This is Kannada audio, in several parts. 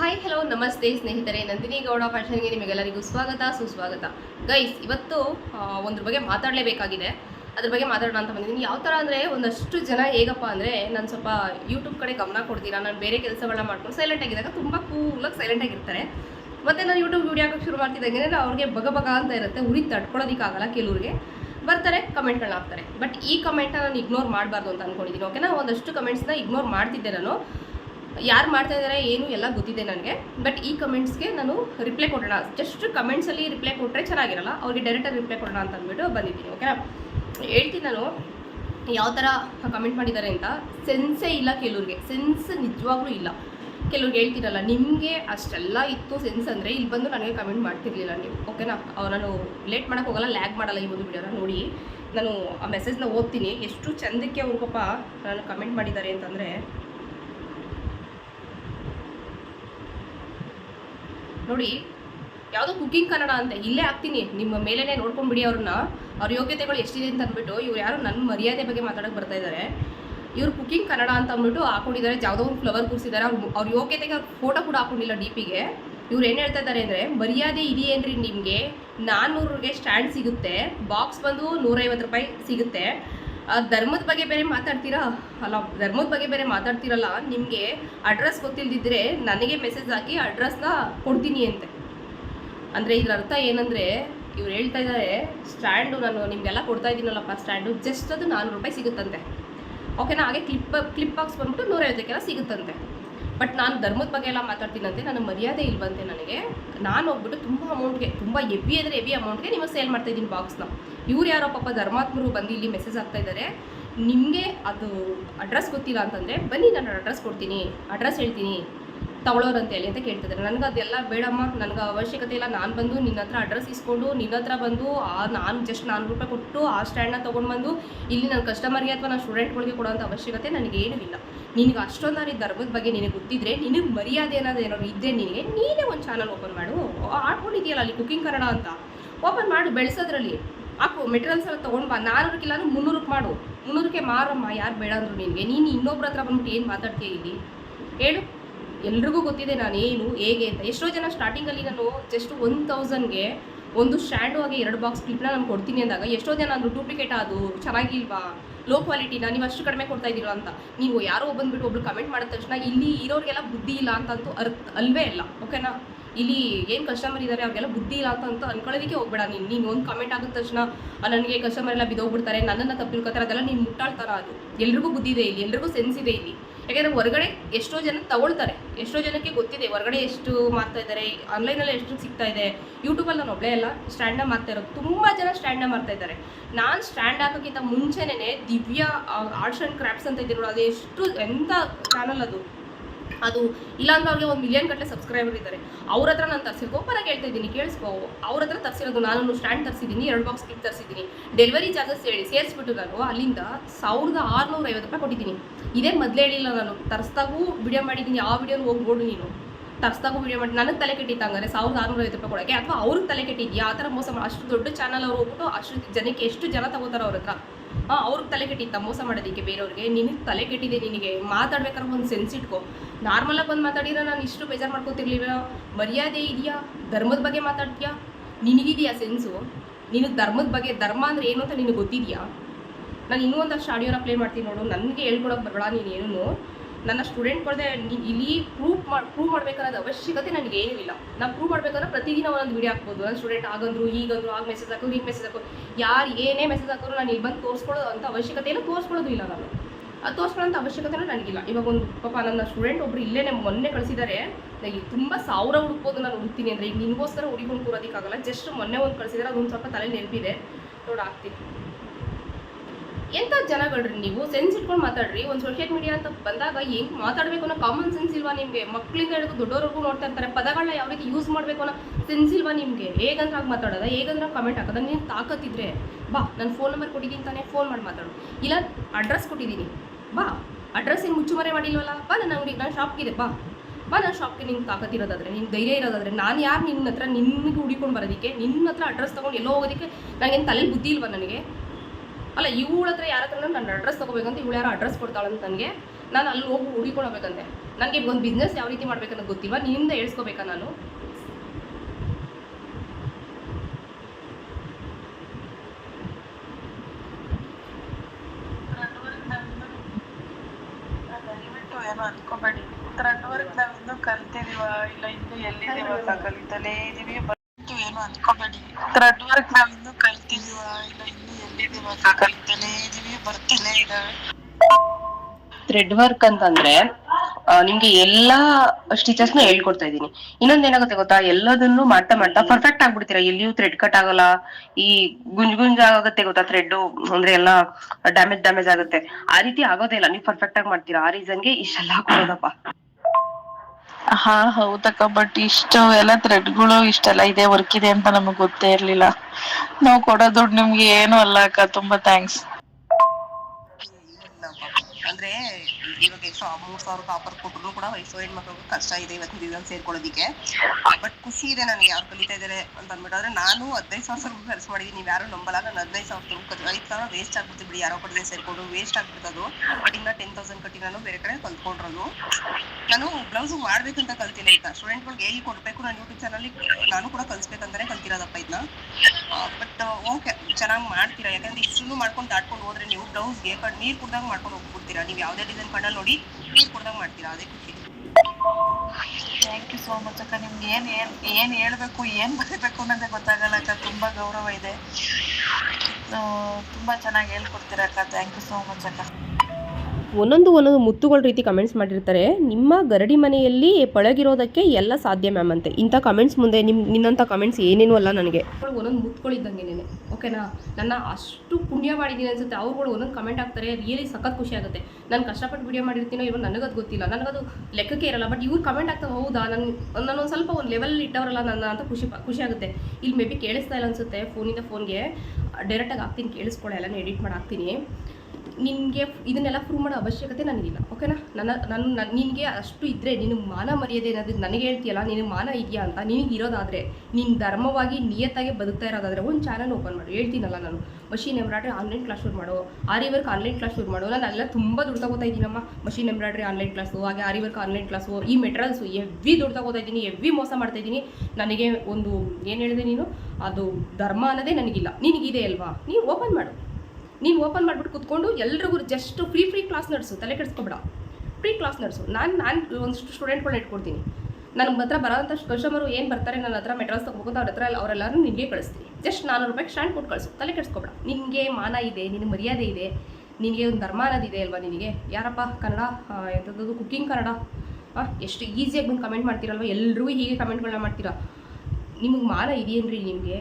ಹಾಯ್ ಹಲೋ ನಮಸ್ತೆ ಸ್ನೇಹಿತರೆ, ನಂದಿನಿ ಗೌಡ ಫ್ಯಾಷನ್ಗೆ ನಿಮಗೆಲ್ಲರಿಗೂ ಸ್ವಾಗತ, ಸುಸ್ವಾಗತ. ಗೈಸ್ ಇವತ್ತು ಒಂದ್ರ ಬಗ್ಗೆ ಮಾತಾಡಲೇಬೇಕಾಗಿದೆ. ಅದ್ರ ಬಗ್ಗೆ ಮಾತಾಡೋಣ ಅಂತ ಬಂದಿದ್ದೀನಿ. ಯಾವ ಥರ ಅಂದರೆ ಒಂದಷ್ಟು ಜನ ಹೇಗಪ್ಪ ಅಂದರೆ ನಾನು ಸ್ವಲ್ಪ ಯೂಟ್ಯೂಬ್ ಕಡೆ ಗಮನ ಕೊಡ್ತೀರಾ? ನಾನು ಬೇರೆ ಕೆಲಸಗಳನ್ನ ಮಾಡ್ಕೊಂಡು ಸೈಲೆಂಟ್ ಆಗಿದ್ದಾಗ ತುಂಬ ಕೂಲಾಗಿ ಸೈಲೆಂಟ್ ಆಗಿರ್ತಾರೆ. ಮತ್ತು ನಾನು ಯೂಟ್ಯೂಬ್ ವೀಡಿಯೋ ಹಾಕೋಕ್ಕೆ ಶುರು ಮಾಡ್ತಿದ್ದಂಗೆ ಅವ್ರಿಗೆ ಬಗ ಬಗ ಅಂತ ಇರುತ್ತೆ, ಉರಿ ತಡ್ಕೊಳ್ಳೋದಕ್ಕಾಗಲ್ಲ ಕೆಲವ್ರಿಗೆ. ಬರ್ತಾರೆ ಕಮೆಂಟ್ಗಳನ್ನ ಹಾಕ್ತಾರೆ. ಬಟ್ ಈ ಕಮೆಂಟನ್ನ ನಾನು ಇಗ್ನೋರ್ ಮಾಡಬಾರ್ದು ಅಂತ ಅಂದ್ಕೊಂಡಿದ್ದೀನಿ ಓಕೆನಾ ಒಂದಷ್ಟು ಕಮೆಂಟ್ಸ್ನ ಇಗ್ನೋರ್ ಮಾಡ್ತಿದ್ದೆ ನಾನು. ಯಾರು ಮಾಡ್ತಾ ಇದ್ದಾರೆ ಏನು ಎಲ್ಲ ಗೊತ್ತಿದೆ ನನಗೆ. ಬಟ್ ಈ ಕಮೆಂಟ್ಸ್ಗೆ ನಾನು ರಿಪ್ಲೈ ಕೊಡೋಣ. ಜಸ್ಟ್ ಕಮೆಂಟ್ಸಲ್ಲಿ ರಿಪ್ಲೈ ಕೊಟ್ಟರೆ ಚೆನ್ನಾಗಿರಲ್ಲ. ಅವ್ರಿಗೆ ಡೈರೆಕ್ಟಾಗಿ ರಿಪ್ಲೈ ಕೊಡೋಣ ಅಂತ ಅಂದ್ಬಿಟ್ಟು ಬಂದಿದ್ದೀನಿ ಓಕೆನಾ ಹೇಳ್ತೀನಿ ನಾನು, ಯಾವ ಥರ ಕಮೆಂಟ್ ಮಾಡಿದ್ದಾರೆ ಅಂತ. ಸೆನ್ಸೇ ಇಲ್ಲ ಕೆಲವ್ರಿಗೆ. ಸೆನ್ಸ್ ನಿಜವಾಗ್ಲೂ ಇಲ್ಲ. ಕೆಲವ್ರಿಗೆ ಹೇಳ್ತಿರಲ್ಲ ನಿಮಗೆ ಅಷ್ಟೆಲ್ಲ ಇತ್ತು ಸೆನ್ಸ್ ಅಂದರೆ ಇಲ್ಲಿ ಬಂದು ನನಗೆ ಕಮೆಂಟ್ ಮಾಡ್ತಿರ್ಲಿಲ್ಲ ನೀವು ಓಕೆನಾ ನಾನು ಲೇಟ್ ಮಾಡೋಕೆ ಹೋಗಲ್ಲ ಲ್ಯಾಗ್ ಮಾಡಲ್ಲ ಈ ಒಂದು ವಿಡಿಯೋನ ನೋಡಿ. ನಾನು ಆ ಮೆಸೇಜ್ನ ಓದ್ತೀನಿ. ಎಷ್ಟು ಚಂದಕ್ಕೆ ಅವ್ರು ಪಾಪ ನಾನು ಕಮೆಂಟ್ ಮಾಡಿದ್ದಾರೆ ಅಂತಂದರೆ ನೋಡಿ, ಯಾವುದೋ ಕುಕ್ಕಿಂಗ್ ಕನ್ನಡ ಅಂತ. ಇಲ್ಲೇ ಹಾಕ್ತೀನಿ. ನಿಮ್ಮ ಮೇಲೇ ನೋಡ್ಕೊಂಡ್ಬಿಡಿ ಅವ್ರನ್ನ. ಅವ್ರ ಯೋಗ್ಯತೆಗಳು ಎಷ್ಟಿದೆ ಅಂತ ಅಂದ್ಬಿಟ್ಟು ಇವ್ರು ಯಾರು ನನ್ನ ಮರ್ಯಾದೆ ಬಗ್ಗೆ ಮಾತಾಡೋಕೆ ಬರ್ತಾ ಇದ್ದಾರೆ ಇವ್ರು ಕುಕ್ಕಿಂಗ್ ಕನ್ನಡ ಅಂತ ಅಂದ್ಬಿಟ್ಟು ಹಾಕೊಂಡಿದ್ದಾರೆ ಯಾವುದೋ ಒಂದು ಫ್ಲವರ್ ಕೂರಿಸಿದ್ದಾರೆ ಅವ್ರು ಅವ್ರ ಯೋಗ್ಯತೆಗೆ ಫೋಟೋ ಕೂಡ ಹಾಕೊಂಡಿಲ್ಲ ಡಿ ಪಿಗೆ ಇವ್ರು ಏನು ಹೇಳ್ತಾ ಇದ್ದಾರೆ ಅಂದರೆ, ಮರ್ಯಾದೆ ಇದೆಯೇನ್ರಿ ನಿಮಗೆ? ನಾನ್ನೂರಿಗೆ ಸ್ಟ್ಯಾಂಡ್ ಸಿಗುತ್ತೆ. ಬಾಕ್ಸ್ ಬಂದು ನೂರೈವತ್ತು ರೂಪಾಯಿ ಸಿಗುತ್ತೆ. ಧರ್ಮದ ಬಗ್ಗೆ ಬೇರೆ ಮಾತಾಡ್ತೀರಾ? ಅಲ್ಲ, ಧರ್ಮದ ಬಗ್ಗೆ ಬೇರೆ ಮಾತಾಡ್ತೀರಲ್ಲ, ನಿಮಗೆ ಅಡ್ರೆಸ್ ಗೊತ್ತಿಲ್ಲದಿದ್ದರೆ ನನಗೆ ಮೆಸೇಜ್ ಹಾಕಿ ಅಡ್ರೆಸ್ನ ಕೊಡ್ತೀನಿ ಅಂತೆ. ಅಂದರೆ ಇದ್ರ ಅರ್ಥ ಏನಂದರೆ, ಇವ್ರು ಹೇಳ್ತಾ ಇದ್ದಾರೆ ಸ್ಟ್ಯಾಂಡು ನಾನು ನಿಮಗೆಲ್ಲ ಕೊಡ್ತಾ ಇದ್ದೀನಲ್ಲಪ್ಪ ಸ್ಟ್ಯಾಂಡು ಜಸ್ಟ್ ಅದು ನಾನ್ನೂರು ರೂಪಾಯಿ ಸಿಗುತ್ತಂತೆ. ಓಕೆನಾ ಹಾಗೆ ಕ್ಲಿಪ್ ಕ್ಲಿಪ್ ಬಾಕ್ಸ್ ಬಂದ್ಬಿಟ್ಟು ನೂರೈವತ್ತಕ್ಕೆಲ್ಲ ಸಿಗುತ್ತಂತೆ. ಬಟ್ ನಾನು ಧರ್ಮದ ಬಗ್ಗೆ ಎಲ್ಲ ಮಾತಾಡ್ತೀನಂತೆ ನನ್ನ ಮರ್ಯಾದೆ ಇಲ್ವಂತೆ ನನಗೆ. ನಾನು ಹೋಗ್ಬಿಟ್ಟು ತುಂಬ ಅಮೌಂಟ್ಗೆ ತುಂಬ ಹೆವಿ ಅಂದರೆ ಹೆವಿ ಅಮೌಂಟ್ಗೆ ನೀವು ಸೇಲ್ ಮಾಡ್ತಾ ಇದ್ದೀನಿ ಬಾಕ್ಸ್ನ ಇವ್ರು ಯಾರೋ ಪಾಪ ಧರ್ಮಾತ್ಮರು ಬಂದು ಇಲ್ಲಿ ಮೆಸೇಜ್ ಆಗ್ತಾ ಇದ್ದಾರೆ. ನಿಮಗೆ ಅದು ಅಡ್ರೆಸ್ ಗೊತ್ತಿಲ್ಲ ಅಂತಂದರೆ ಬನ್ನಿ ನಾನು ಅಡ್ರೆಸ್ ಕೊಡ್ತೀನಿ. ಅಡ್ರೆಸ್ ಹೇಳ್ತೀನಿ. ತಗೊಳ್ಳೋರು ಅಂತ ಕೇಳ್ತಿದ್ದಾರೆ. ನನಗೆ ಅದೆಲ್ಲ ಬೇಡಮ್ಮ, ನನಗೆ ಅವಶ್ಯಕತೆ ಇಲ್ಲ. ನಾನು ಬಂದು ನಿನ್ನ ಹತ್ರ ಅಡ್ರೆಸ್ ಇಸ್ಕೊಂಡು ನಿನ್ನ ಹತ್ರ ಬಂದು ಆ ನಾನು ಜಸ್ಟ್ ನಾನ್ನೂರು ರೂಪಾಯಿ ಕೊಟ್ಟು ಆ ಸ್ಟ್ಯಾಂಡ್ನ ತೊಗೊಂಡು ಬಂದು ಇಲ್ಲಿ ನನ್ನ ಕಸ್ಟಮರ್ಗೆ ಅಥವಾ ನಾನು ಸ್ಟೂಡೆಂಟ್ಗಳಿಗೆ ಕೊಡೋಂಥ ಅವಶ್ಯಕತೆ ನನಗೇನೂ ಇಲ್ಲ. ನಿನಗೆ ಅಷ್ಟೊಂದಾರಿ ಧರ್ಮದ ಬಗ್ಗೆ ನಿನಗೆ ಗೊತ್ತಿದ್ರೆ ನಿನಗೆ ಮರ್ಯಾದೆ ಅನ್ನೋದು ಏನಾದ್ರು ಇದ್ದರೆ ನಿನಗೆ ನೀನೇ ಒಂದು ಚಾನಲ್ ಓಪನ್ ಮಾಡು. ಆಡ್ಕೊಂಡಿದೆಯಲ್ಲ ಅಲ್ಲಿ ಕುಕಿಂಗ್ ಕನ್ನಡ ಅಂತ. ಓಪನ್ ಮಾಡು, ಬೆಳೆಸೋದ್ರಲ್ಲಿ. ಹಾಕು ಮೆಟೀರಿಯಲ್ಸ್ ಎಲ್ಲ ತೊಗೊಂಡು ಬಾ. ನಾನ್ನೂರಕ್ಕಿಲ್ಲ ಅಂದ್ರೆ ಮುನ್ನೂರಕ್ಕೆ ಮಾಡು. ಮುನ್ನೂರಕ್ಕೆ ಮಾರಮ್ಮ, ಯಾರು ಬೇಡ ಅಂದರು ನಿನಗೆ. ನೀನು ಇನ್ನೊಬ್ರ ಹತ್ರ ಬಂದ್ಬಿಟ್ಟು ಏನು ಮಾತಾಡ್ತೀಯ ಇಲ್ಲಿ? ಹೇಳು. ಎಲ್ರಿಗೂ ಗೊತ್ತಿದೆ ನಾನು ಏನು, ಹೇಗೆ ಅಂತ. ಎಷ್ಟೋ ಜನ ಸ್ಟಾರ್ಟಿಂಗಲ್ಲಿ ನಾನು ಜಸ್ಟ್ ಒನ್ ತೌಸಂಡ್ಗೆ ಒಂದು ಸ್ಟ್ಯಾಂಡು ಆಗಿ ಎರಡು ಬಾಕ್ಸ್ ಕ್ಲಿಪ್ನ ನಾನು ಕೊಡ್ತೀನಿ ಅಂದಾಗ, ಎಷ್ಟೋ ಜನ ಅಂದರು ಡೂಪ್ಲಿಕೇಟ್ ಅದು ಚೆನ್ನಾಗಿಲ್ವಾ ಲೋ ಕ್ವಾಲಿಟಿನ ನೀವು ಅಷ್ಟು ಕಡಿಮೆ ಕೊಡ್ತಾ ಇದ್ದೀರಾ ಅಂತ. ನೀವು ಯಾರೋ ಬಂದುಬಿಟ್ಟು ಒಬ್ರು ಕಮೆಂಟ್ ಮಾಡಿದ ತಕ್ಷಣ ಇಲ್ಲಿ ಇರೋರಿಗೆಲ್ಲ ಬುದ್ಧಿ ಇಲ್ಲ ಅಂತಂತೂ ಅರ್ಥ, ಅಲ್ವೇ ಇಲ್ಲ ಓಕೆನಾ ಇಲ್ಲಿ ಏನು ಕಸ್ಟಮರ್ ಇದ್ದಾರೆ ಅವ್ರಿಗೆಲ್ಲ ಬುದ್ಧಿ ಇಲ್ಲ ಅಂತ ಅಂತ ಅನ್ಕೊಳ್ಳೋದಕ್ಕೆ ಹೋಗ್ಬೇಡ. ನೀನು ನೀನು ಒಂದು ಕಮೆಂಟ್ ಆಗಿದ ತಕ್ಷಣ ನನಗೆ ಕಸ್ಟಮರ್ ಎಲ್ಲ ಬಿದ್ದೋಗ್ಬಿಡ್ತಾರೆ, ನನ್ನನ್ನು ತಪ್ಪಿರ್ಕೋತಾರೆ ಅದೆಲ್ಲ ನೀನು ಮುಟ್ಟಾಳ್ತಾರ ಅದು. ಎಲ್ರಿಗೂ ಬುದ್ಧಿ ಇದೆ ಇಲ್ಲಿ, ಎಲ್ರಿಗೂ ಸೆನ್ಸ್ ಇದೆ ಇಲ್ಲಿ. ಯಾಕಂದರೆ ಹೊರಗಡೆ ಎಷ್ಟೋ ಜನ ತಗೊಳ್ತಾರೆ. ಎಷ್ಟೋ ಜನಕ್ಕೆ ಗೊತ್ತಿದೆ ಹೊರಗಡೆ ಎಷ್ಟು ಮಾಡ್ತಾ ಇದ್ದಾರೆ ಆನ್ಲೈನಲ್ಲಿ ಎಷ್ಟು ಸಿಗ್ತಾ ಇದೆ. ಯೂಟ್ಯೂಬಲ್ಲಿ ನಾನು ಒಬ್ಬಳೇ ಅಲ್ಲ ಸ್ಟ್ಯಾಂಡ್ನ ಮಾಡ್ತಾ ಇರೋದು. ತುಂಬ ಜನ ಸ್ಟ್ಯಾಂಡ್ನ ಮಾಡ್ತಾ ಇದ್ದಾರೆ. ನಾನು ಸ್ಟ್ಯಾಂಡ್ ಹಾಕೋಕ್ಕಿಂತ ಮುಂಚೆನೇ ದಿವ್ಯಾ ಆರ್ಟ್ಸ್ ಆ್ಯಂಡ್ ಕ್ರಾಫ್ಟ್ಸ್ ಅಂತ ಇದೆ ನೋಡಿ, ಅದು ಎಷ್ಟು ಎಂಥ ಚಾನಲ್ ಅದು. ಅದು ಇಲ್ಲಾಂದ್ರೆ ಅವ್ರಿಗೆ ಒಂದು ಮಿಲಿಯನ್ ಗಟ್ಟಲೆ ಸಬ್ಸ್ಕ್ರೈಬರ್ ಇದ್ದಾರೆ ಅವ್ರ ಹತ್ರ ನಾನು ತರ್ಸಿ ಓಪನಾಗಿ ಹೇಳ್ತಾ ಇದ್ದೀನಿ, ಕೇಳಿಸ್ಕೋ. ಅವ್ರ ಹತ್ರ ತರಿಸಿರೋದು ನಾನು ಸ್ಟ್ಯಾಂಡ್ ತರಿಸಿದ್ದೀನಿ, ಎರಡು ಬಾಕ್ಸ್ ಕಿಟ್ ತರಿಸಿದ್ದೀನಿ. ಡೆಲಿವರಿ ಚಾರ್ಜಸ್ ಹೇಳಿ, ಸೇರಿಸ್ಬಿಟ್ಟು ನಾನು ಅಲ್ಲಿಂದ ಸಾವಿರದ ಆರುನೂರ ಐವತ್ತು ರೂಪಾಯಿ ಕೊಟ್ಟಿದ್ದೀನಿ. ಇದೇ ಮೊದಲೇ ಹೇಳಿಲ್ಲ ನಾನು, ತರಿಸ್ದಾಗೂ ವಿಡಿಯೋ ಮಾಡಿದ್ದೀನಿ, ಆ ವಿಡಿಯೋನ ಹೋಗಿ ನೋಡು ನೀನು. ತರಿಸ್ದಾಗೂ ವಿಡಿಯೋ ಮಾಡಿ, ನನಗೆ ತಲೆ ಕೆಟ್ಟಿತ್ತು ಹಂಗಾರೆ ಸಾವಿರದ ಆರುನೂರ ಐವತ್ತು ರೂಪಾಯಿ ಕೊಡೋಕ್ಕೆ, ಅಥವಾ ಅವ್ರಿಗೆ ತಲೆ ಕೆಟ್ಟಿದ್ಯಾ? ಆ ಥರ ಮೋಸ ಮಾಡಿ, ಅಷ್ಟು ದೊಡ್ಡ ಚಾನಲ್ ಅವ್ರು ಹೋಗ್ಬಿಟ್ಟು ಅಷ್ಟು ಜನಕ್ಕೆ ಎಷ್ಟು ಜನ ತಗೋತಾರೆ ಅವ್ರ ಹತ್ರ. ಅವ್ರಿಗೆ ತಲೆ ಕೆಟ್ಟಿತ್ತ ಮೋಸ ಮಾಡೋದಕ್ಕೆ ಬೇರೆಯವ್ರಿಗೆ, ನಿನಗೆ ತಲೆ ಕೆಟ್ಟಿದೆ ನಿನಗೆ, ಮಾತಾಡ್ಬೇಕಾದ್ರೆ ಒಂದು ಸೆನ್ಸ್ ಇಟ್ಕೋ. ನಾರ್ಮಲಾಗಿ ಬಂದು ಮಾತಾಡಿದ್ರೆ ನಾನು ಇಷ್ಟು ಬೇಜಾರು ಮಾಡ್ಕೋತಿರ್ಲಿಲ್ಲ. ಮರ್ಯಾದೆ ಇದೆಯಾ? ಧರ್ಮದ ಬಗ್ಗೆ ಮಾತಾಡ್ತೀಯಾ? ನಿನಗಿದೆಯಾ ಸೆನ್ಸು ನಿನಗೆ ಧರ್ಮದ ಬಗ್ಗೆ, ಧರ್ಮ ಅಂದರೆ ಏನು ಅಂತ ನಿನಗೆ ಗೊತ್ತಿದೆಯಾ? ನಾನು ಇನ್ನೂ ಒಂದಷ್ಟು ಆಡಿಯೋನ ಪ್ಲೇ ಮಾಡ್ತೀನಿ ನೋಡು. ನನಗೆ ಹೇಳ್ಕೊಡೋಕೆ ಬರಬೇಡ ನೀನು ಏನೂ ನನ್ನ ಸ್ಟೂಡೆಂಟ್ ಕೊಡದೆ ಇಲ್ಲಿ ಪ್ರೂಫ್ ಮಾಡಿ ಪ್ರೂವ್ ಮಾಡ್ಬೇಕನ್ನೋದು ಅವಶ್ಯಕತೆ ನನಗೆ ಏನೂ ಇಲ್ಲ ನಾನು ಪ್ರೂವ್ ಮಾಡ್ಬೇಕಂದ್ರೆ ಪ್ರತಿದಿನ ಒಂದೊಂದು ವಿಡಿಯೋ ಹಾಕ್ಬೋದು. ನನ್ನ ಸ್ಟೂಡೆಂಟ್ ಆಗಂದ್ರು, ಈಗಂದ್ರು, ಆಗ ಮೆಸೇಜ್ ಹಾಕೋದು ಈಗ ಮೆಸೇಜ್ ಹಾಕೋದು ಯಾರು ಏನೇ ಮೆಸೇಜ್ ಹಾಕೋರು ನಾನು ಇಲ್ಲಿ ಬಂದು ತೋರಿಸ್ಕೊಳ್ಳೋ ಅಂತ ಅವಶ್ಯಕತೆ ಇಲ್ಲ, ತೋರಿಸ್ಕೊಳ್ಳೋದು ಇಲ್ಲ ನಾನು. ಅದು ತೋರಿಸ್ಕೊಳ್ಳೋಂಥ ಅವಶ್ಯಕತೆನೂ ನನಗಿಲ್ಲ. ಇವಾಗ ಒಂದು ಪಾಪ ನನ್ನ ಸ್ಟೂಡೆಂಟ್ ಒಬ್ರು ಇಲ್ಲೇ ಮೊನ್ನೆ ಕಳಿಸಿದ್ದಾರೆ ನನಗೆ ತುಂಬ ಸಾವಿರ ಹುಡುಕೋದು ನಾನು ಹುಡುಕ್ತೀನಿ ಅಂದರೆ ಈಗ ನಿಮಗೋಸ್ಕರ ಹುಡುಕೊಂಡು ಕೂರೋದಕ್ಕಾಗಲ್ಲ ಜಸ್ಟ್ ಮೊನ್ನೆ ಒಂದು ಕಳಿಸಿದ್ರೆ, ಅದೊಂದು ಸ್ವಲ್ಪ ತಲೆ ನೆನಪಿದೆ. ನೋಡಿ, ಹಾಕ್ತೀನಿ. ಎಂಥ ಜನಗಳ್ರಿ ನೀವು? ಸೆನ್ಸ್ ಇಟ್ಕೊಂಡು ಮಾತಾಡ್ರಿ. ಒಂದು ಸೋಷಿಯಲ್ ಮೀಡಿಯಾ ಅಂತ ಬಂದಾಗ ಹೆಂಗ್ ಮಾತಾಡಬೇಕು ಅನ್ನೋ ಕಾಮನ್ ಸೆನ್ಸ್ ಇಲ್ವಾ ನಿಮಗೆ? ಮಕ್ಕಳಿಂದ ಹಿಡಿದು ದೊಡ್ಡವರೆಗೂ ನೋಡ್ತಾ ಇರ್ತಾರೆ. ಪದಗಳನ್ನ ಯಾವ ರೀತಿ ಯೂಸ್ ಮಾಡಬೇಕು ಅನ್ನೋ ಸೆನ್ಸ್ ಇಲ್ವಾ ನಿಮಗೆ? ಹೇಗಂದ್ರೆ ಹಾಗೆ ಮಾತಾಡೋದ? ಹೇಗಂದ್ರೆ ಕಮೆಂಟ್ ಹಾಕೋದ? ನೀನು ತಾಕತ್ತಿದ್ರೆ. ಬಾ, ನಾನು ಫೋನ್ ನಂಬರ್ ಕೊಟ್ಟಿದ್ದೀನಿ ತಾನೇ. ಫೋನ್ ಮಾಡಿ ಮಾತಾಡು. ಇಲ್ಲ ಅಡ್ರೆಸ್ ಕೊಟ್ಟಿದ್ದೀನಿ ಬಾ ಅಡ್ರೆಸ್ ಏನು ಮುಚ್ಚುಮರೆ ಮಾಡಿಲ್ವಲ್ಲ? ಬಾ, ನನ್ನ ಅಂಗಡಿ ನಾನು ಶಾಪ್ಗಿದೆ ಬಾ. ಬಾ, ನನ್ನ ಶಾಪ್ಗೆ ನಿಮ್ಗೆ ತಾಕತ್ತಿರೋದಾದ್ರೆ ನಿಮ್ಗೆ ಧೈರ್ಯ ಇರೋದಾದ್ರೆ. ನಾನು ಯಾರು ನಿನ್ನ ಹತ್ರ ನಿನ್ಗೆ ಹುಡಿಕೊಂಡು ಬರೋದಕ್ಕೆ, ನಿನ್ನ ಹತ್ರ ಅಡ್ರೆಸ್ ತೊಗೊಂಡು ಎಲ್ಲೋ ಹೋಗೋದಕ್ಕೆ ನನಗೇನು ತಲೆಯಲ್ಲಿ ಬುದ್ಧಿ ಇಲ್ವಾ ನನಗೆ? ಅಲ್ಲ, ಇವಳ ಹತ್ರ ಯಾರ ಹತ್ರ ನನ್ನ ಅಡ್ರೆಸ್ ತೊಗೋಬೇಕಂತ ಇವಳು ಯಾರೋ ಅಡ್ರೆಸ್ ಕೊಡ್ತಾಳಂತ ನನಗೆ, ನಾನು ಅಲ್ಲಿ ಹೋಗಿ ಹುಡುಕೊಳ್ಬೇಕಂತೆ. ನನಗೆ ಒಂದು ಬಿಸ್ನೆಸ್ ಯಾವ ರೀತಿ ಮಾಡ್ಬೇಕಂತ ಗೊತ್ತಿಲ್ಲ ನಿನ್ನಿಂದ ಹೇಳ್ಸ್ಕೋಬೇಕಾ ನಾನು? ಅನ್ಕೋಬೇಡಿ ಕಲ್ತಿದೀವ ಇಲ್ಲ ಇನ್ನು ಎಲ್ಲಿದೀವ ಕಲಿತಲೇ ಇದೀವಿ ಏನು ಅನ್ಕೋಬೇಡಿ ಥ್ರೆಡ್ ವರ್ಕ್ ನಾವ್ ಇನ್ನು ಥ್ರೆಡ್ ವರ್ಕ್ ಅಂತಂದ್ರೆ ಆ, ನಿಮ್ಗೆ ಎಲ್ಲಾ ಸ್ಟಿಚಸ್ನ ಹೇಳ್ಕೊಡ್ತಾ ಇದ್ದೀನಿ. ಇನ್ನೊಂದ್ ಏನಾಗುತ್ತೆ ಗೊತ್ತಾ? ಎಲ್ಲದನ್ನು ಮಾಡ್ತಾ ಮಾಡ್ತಾ ಪರ್ಫೆಕ್ಟ್ ಆಗ್ಬಿಡ್ತೀರಾ? ಎಲ್ಲಿಯೂ ಥ್ರೆಡ್ ಕಟ್ ಆಗಲ್ಲ. ಈ ಗುಂಜ್ ಗುಂಜ್ ಆಗುತ್ತೆ ಗೊತ್ತಾ ಥ್ರೆಡ್ ಅಂದ್ರೆ ಎಲ್ಲ ಡ್ಯಾಮೇಜ್ ಡ್ಯಾಮೇಜ್ ಆಗುತ್ತೆ. ಆ ರೀತಿ ಆಗೋದೇ ಇಲ್ಲ. ನೀವು ಪರ್ಫೆಕ್ಟ್ ಆಗಿ ಮಾಡ್ತೀರಾ? ಆ ರೀಸನ್ಗೆ ಇಷ್ಟೆಲ್ಲ ಕೊಡೋದಪ್ಪ ಹಾ ಹೌದಕ್ಕ ಬಟ್ ಇಷ್ಟು ಎಲ್ಲ ಥ್ರೆಡ್ಗಳು ಇಷ್ಟೆಲ್ಲ ಇದೆ ವರ್ಕ್ ಇದೆ ಅಂತ ನಮಗ್ ಗೊತ್ತೇ ಇರ್ಲಿಲ್ಲ. ನಾವ್ ಕೊಡೋ ದುಡ್ಡು ನಿಮ್ಗೆ ಏನು ಅಲ್ಲ ಅಕ್ಕ. ತುಂಬಾ ಥ್ಯಾಂಕ್ಸ್ ಅಂದ್ರೆ ಇವಾಗ ಎಷ್ಟೋ ಮೂರ್ ಸಾವಿರ ಆಫರ್ ಕೊಟ್ಟರು ಕೂಡ ಎಷ್ಟೋ ಹೆಣ್ಮಕ್ಳಿಗೂ ಕಷ್ಟ ಇದೆ ಇವತ್ತು ಬಿಸ್ನೆಸ್ ಸೇರ್ಕೊಳ್ಳೋದಿಕ್ಕೆ. ಬಟ್ ಖುಷಿ ಇದೆ ನನಗೆ, ಯಾರು ಕಲಿತಾ ಇದಾರೆ ಅಂತ ಅಂದ್ಬಿಟ್ಟು ಆದ್ರೆ ನಾನು ಹದಿನೈದು ಸಾವಿರ ಖರ್ಚು ಮಾಡಿದೀನಿ. ನೀವು ಯಾರು ನಂಬಲ್ಲ. ನಾನು ಹದಿನೈದು ಸಾವಿರ ರೂಪಾಯಿ ಐದು ಸಾವಿರ ವೇಸ್ಟ್ ಆಗ್ಬಿಡ್ತು ಬಿಡಿ. ಯಾರೋ ಕಡೆ ಸೇರ್ಕೊಂಡು ವೇಸ್ಟ್ ಆಗ್ಬಿಡ್ತದು ಬಟ್ ಇನ್ನ ಟೆನ್ ತೌಸಂಡ್ ಕಟ್ಟಿ ನಾನು ಬೇರೆ ಕಡೆ ಕಲ್ತ್ಕೊಂಡಿರೋದು. ನಾನು ಬ್ಲೌಸ್ ಮಾಡ್ಬೇಕಂತ ಕಲ್ತಿಲ್ಲ ಈಗ. ಸ್ಟೂಡೆಂಟ್ಗಳಿಗೆ ಹೇಳಿ ಕೊಡ್ಬೇಕು. ನಾನು ಯೂಟ್ಯೂಬ್ ಚಾನಲ್ ನಾನು ಕೂಡ ಕಲ್ಸ್ಬೇಕಂತಾನೆ ಕಲ್ತಿರೋದಪ್ಪ ಇದನ್ನ ಬಟ್ ಓಕೆ. ಚೆನ್ನಾಗಿ ಮಾಡ್ತೀರಾ? ಯಾಕಂದ್ರೆ ಇಷ್ಟನ್ನು ಮಾಡ್ಕೊಂಡು ದಾಟ್ಕೊಂಡು ಹೋದ್ರೆ ನೀವು ಬ್ಲೌಸ್ಗೆ ನೀರು ಕುಡ್ದಾಗ ಮಾಡ್ಕೊಂಡು ಹೋಗ್ಬಿಡ್ತೀರಾ ನೀವು ಯಾವುದೇ ಡಿಸೈನ್ ಕಣ್ಣಲ್ಲಿ ನೋಡಿ ಫೀಲ್ ಕುಡ್ದಾಗ ಮಾಡ್ತೀರಾ? ಅದೇ ಖುಷಿ. ಥ್ಯಾಂಕ್ ಯು ಸೋ ಮಚ್ ಅಕ್ಕ. ನಿಮ್ಗೆ ಏನ್ ಏನ್ ಏನ್ ಹೇಳ್ಬೇಕು, ಏನ್ ಬರೀಬೇಕು ಅನ್ನೋದೇ ಗೊತ್ತಾಗಲ್ಲ ಅಕ್ಕ. ತುಂಬಾ ಗೌರವ ಇದೆ. ತುಂಬಾ ಚೆನ್ನಾಗಿ ಹೇಳ್ಕೊಡ್ತೀರಾ ಅಕ್ಕ. ಥ್ಯಾಂಕ್ ಯು ಸೋ ಮಚ್ ಅಕ್ಕ. ಒಂದೊಂದು ಒಂದೊಂದು ಮುತ್ತುಗಳ ರೀತಿ ಕಮೆಂಟ್ಸ್ ಮಾಡಿರ್ತಾರೆ. ನಿಮ್ಮ ಗರಡಿ ಮನೆಯಲ್ಲಿ ಪಳಗಿರೋದಕ್ಕೆ ಎಲ್ಲ ಸಾಧ್ಯ ಮ್ಯಾಮ್ ಅಂತೆ. ಇಂಥ ಕಮೆಂಟ್ಸ್ ಮುಂದೆ ನಿಮ್ಮ ನಿನ್ನಂಥ ಕಮೆಂಟ್ಸ್ ಏನೇನು ಅಲ್ಲ ನನಗೆ. ಒಂದೊಂದು ಮುತ್ಗಳಿದ್ದಂಗೆನೇನೆ ಓಕೆನಾ ನನ್ನ ಅಷ್ಟು ಪುಣ್ಯ ಮಾಡಿದ್ದೀನಿ ಅನ್ಸುತ್ತೆ. ಅವ್ರುಗಳು ಒಂದೊಂದು ಕಮೆಂಟ್ ಹಾಕ್ತಾರೆ ರಿಯಲಿ ಸಖತ್ ಖುಷಿ ಆಗುತ್ತೆ. ನಾನು ಕಷ್ಟಪಟ್ಟು ವಿಡಿಯೋ ಮಾಡಿರ್ತೀನೋ ಇವಾಗ ನನಗದು ಗೊತ್ತಿಲ್ಲ. ನನಗದು ಲೆಕ್ಕಕ್ಕೆ ಇರಲ್ಲ. ಬಟ್ ಇವ್ರು ಕಮೆಂಟ್ ಆಗ್ತಾ ಹೌದಾ? ನನ್ನ ನಾನೊಂದು ಸ್ವಲ್ಪ ಒಂದು ಲೆವೆಲ್ ಇಟ್ಟವರಲ್ಲ ನನ್ನ ಅಂತ ಖುಷಿ ಖುಷಿ ಆಗುತ್ತೆ. ಇಲ್ಲಿ ಮೇ ಬಿ ಕೇಳಿಸ್ತಾ ಇಲ್ಲ ಅನ್ಸುತ್ತೆ ಫೋನಿಂದ ಫೋನ್ಗೆ ಡೈರೆಕ್ಟಾಗಿ ಹಾಕ್ತೀನಿ, ಕೇಳಿಸ್ಕೊಳ್ಳೆ, ಎಲ್ಲನೂ ಎಡಿಟ್ ಮಾಡಿ ಹಾಕ್ತೀನಿ. ನಿನಗೆ ಇದನ್ನೆಲ್ಲ ಪ್ರೂವ್ ಮಾಡೋ ಅವಶ್ಯಕತೆ ನನಗಿಲ್ಲ ಓಕೆನಾ ನನ್ನ ನನ್ನ ನಿನಗೆ ಅಷ್ಟು ಇದ್ದರೆ ನಿನ್ನ ಮಾನ ಮರ್ಯಾದೆ ಏನಾದರೂ ನನಗೆ ಹೇಳ್ತೀಯಲ್ಲ ನಿನಗೆ ಮಾನ ಇದೆಯಾ ಅಂತ ನಿನಗೆ ಇರೋದಾದರೆ, ನೀನು ಧರ್ಮವಾಗಿ ನಿಯತ್ತಾಗಿ ಬದುಕ್ತಾ ಇರೋದಾದರೆ ಒಂದು ಚಾನಲ್ ಓಪನ್ ಮಾಡು. ಹೇಳ್ತೀನಲ್ಲ ನಾನು. ಮಷೀನ್ ಎಂಬ್ರಾಯ್ಡ್ರಿ ಆನ್ಲೈನ್ ಕ್ಲಾಸ್ ಶುರು ಮಾಡು. ಆರಿ ವರ್ಕ್ ಆನ್ಲೈನ್ ಕ್ಲಾಸ್ ಶುರು ಮಾಡು. ನಾನು ಎಲ್ಲ ತುಂಬ ದುಡ್ಡು ತಗೋತಾ ಇದ್ದೀನಮ್ಮ. ಮಷೀನ್ ಎಂಬ್ರಾಯ್ಡ್ರಿ ಆನ್ಲೈನ್ ಕ್ಲಾಸು ಹಾಗೆ ಆರಿ ವರ್ಕ್ ಆನ್ಲೈನ್ ಕ್ಲಾಸು ಈ ಮೆಟೀರಿಯಲ್ಸು ಎವ್ವಿ ದುಡ್ಡು ತಗೋತಾ ಇದ್ದೀನಿ ಎವ್ವಿ ಮೋಸ ಮಾಡ್ತಾ ಇದ್ದೀನಿ. ನನಗೆ ಒಂದು, ಏನು ಹೇಳಿದೆ ನೀನು? ಅದು ಧರ್ಮ ಅನ್ನೋದೇ ನನಗಿಲ್ಲ. ನಿನಗಿದೆ ಅಲ್ವಾ? ನೀವು ಓಪನ್ ಮಾಡು. ನೀನು ಓಪನ್ ಮಾಡಿಬಿಟ್ಟು ಕುತ್ಕೊಂಡು ಎಲ್ರಿಗೂ ಜಸ್ಟ್ ಫ್ರೀ ಫ್ರೀ ಕ್ಲಾಸ್ ನಡೆಸು, ತಲೆ ಕೆಡಿಸ್ಕೊಬೇಡ. ಫ್ರೀ ಕ್ಲಾಸ್ ನಡೆಸು. ನಾನು ನಾನು ಒಂದಷ್ಟು ಸ್ಟೂಡೆಂಟ್ಗಳನ್ನ ಇಟ್ಕೊಡ್ತೀನಿ. ನನ್ನ ಹತ್ರ ಬರೋಂಥ ಕಸ್ಟಮರು ಏನು ಬರ್ತಾರೆ ನನ್ನ ಹತ್ರ ಮೆಟೀರಿಯಲ್ಸ್ ತಗೋಬೋದು ಅವ್ರ ಹತ್ರ ಅವರೆಲ್ಲರೂ ನಿಮಗೆ ಕಳಿಸ್ತೀನಿ. ಜಸ್ಟ್ ನಾನ್ನೂರು ರೂಪಾಯಿ ಸ್ಟ್ಯಾಂಡ್ ಕೊಟ್ಟು ಕಳಿಸು. ತಲೆ ಕೆಡಿಸ್ಕೊಬೇಡ. ನಿಮಗೆ ಮಾನ ಇದೆ ನಿನ್ನ ಮರ್ಯಾದೆ ಇದೆ, ನಿನಗೆ ಒಂದು ಧರ್ಮ ಅನ್ನೋದಿದೆ ಅಲ್ವಾ ನಿನಗೆ? ಯಾರಪ್ಪ? ಕನ್ನಡ? ಎಂಥದ್ದು ಕುಕ್ಕಿಂಗ್ ಕನ್ನಡ? ಹಾಂ ಎಷ್ಟು ಈಸಿಯಾಗಿ ಬಂದು ಕಮೆಂಟ್ ಮಾಡ್ತೀರಲ್ವ? ಎಲ್ರಿಗೂ ಹೀಗೆ ಕಮೆಂಟ್ಗಳನ್ನ ಮಾಡ್ತೀರಾ? ನಿಮಗೆ ಮಾನ ಇದೆಯೇನ್ರಿ ನಿಮಗೆ?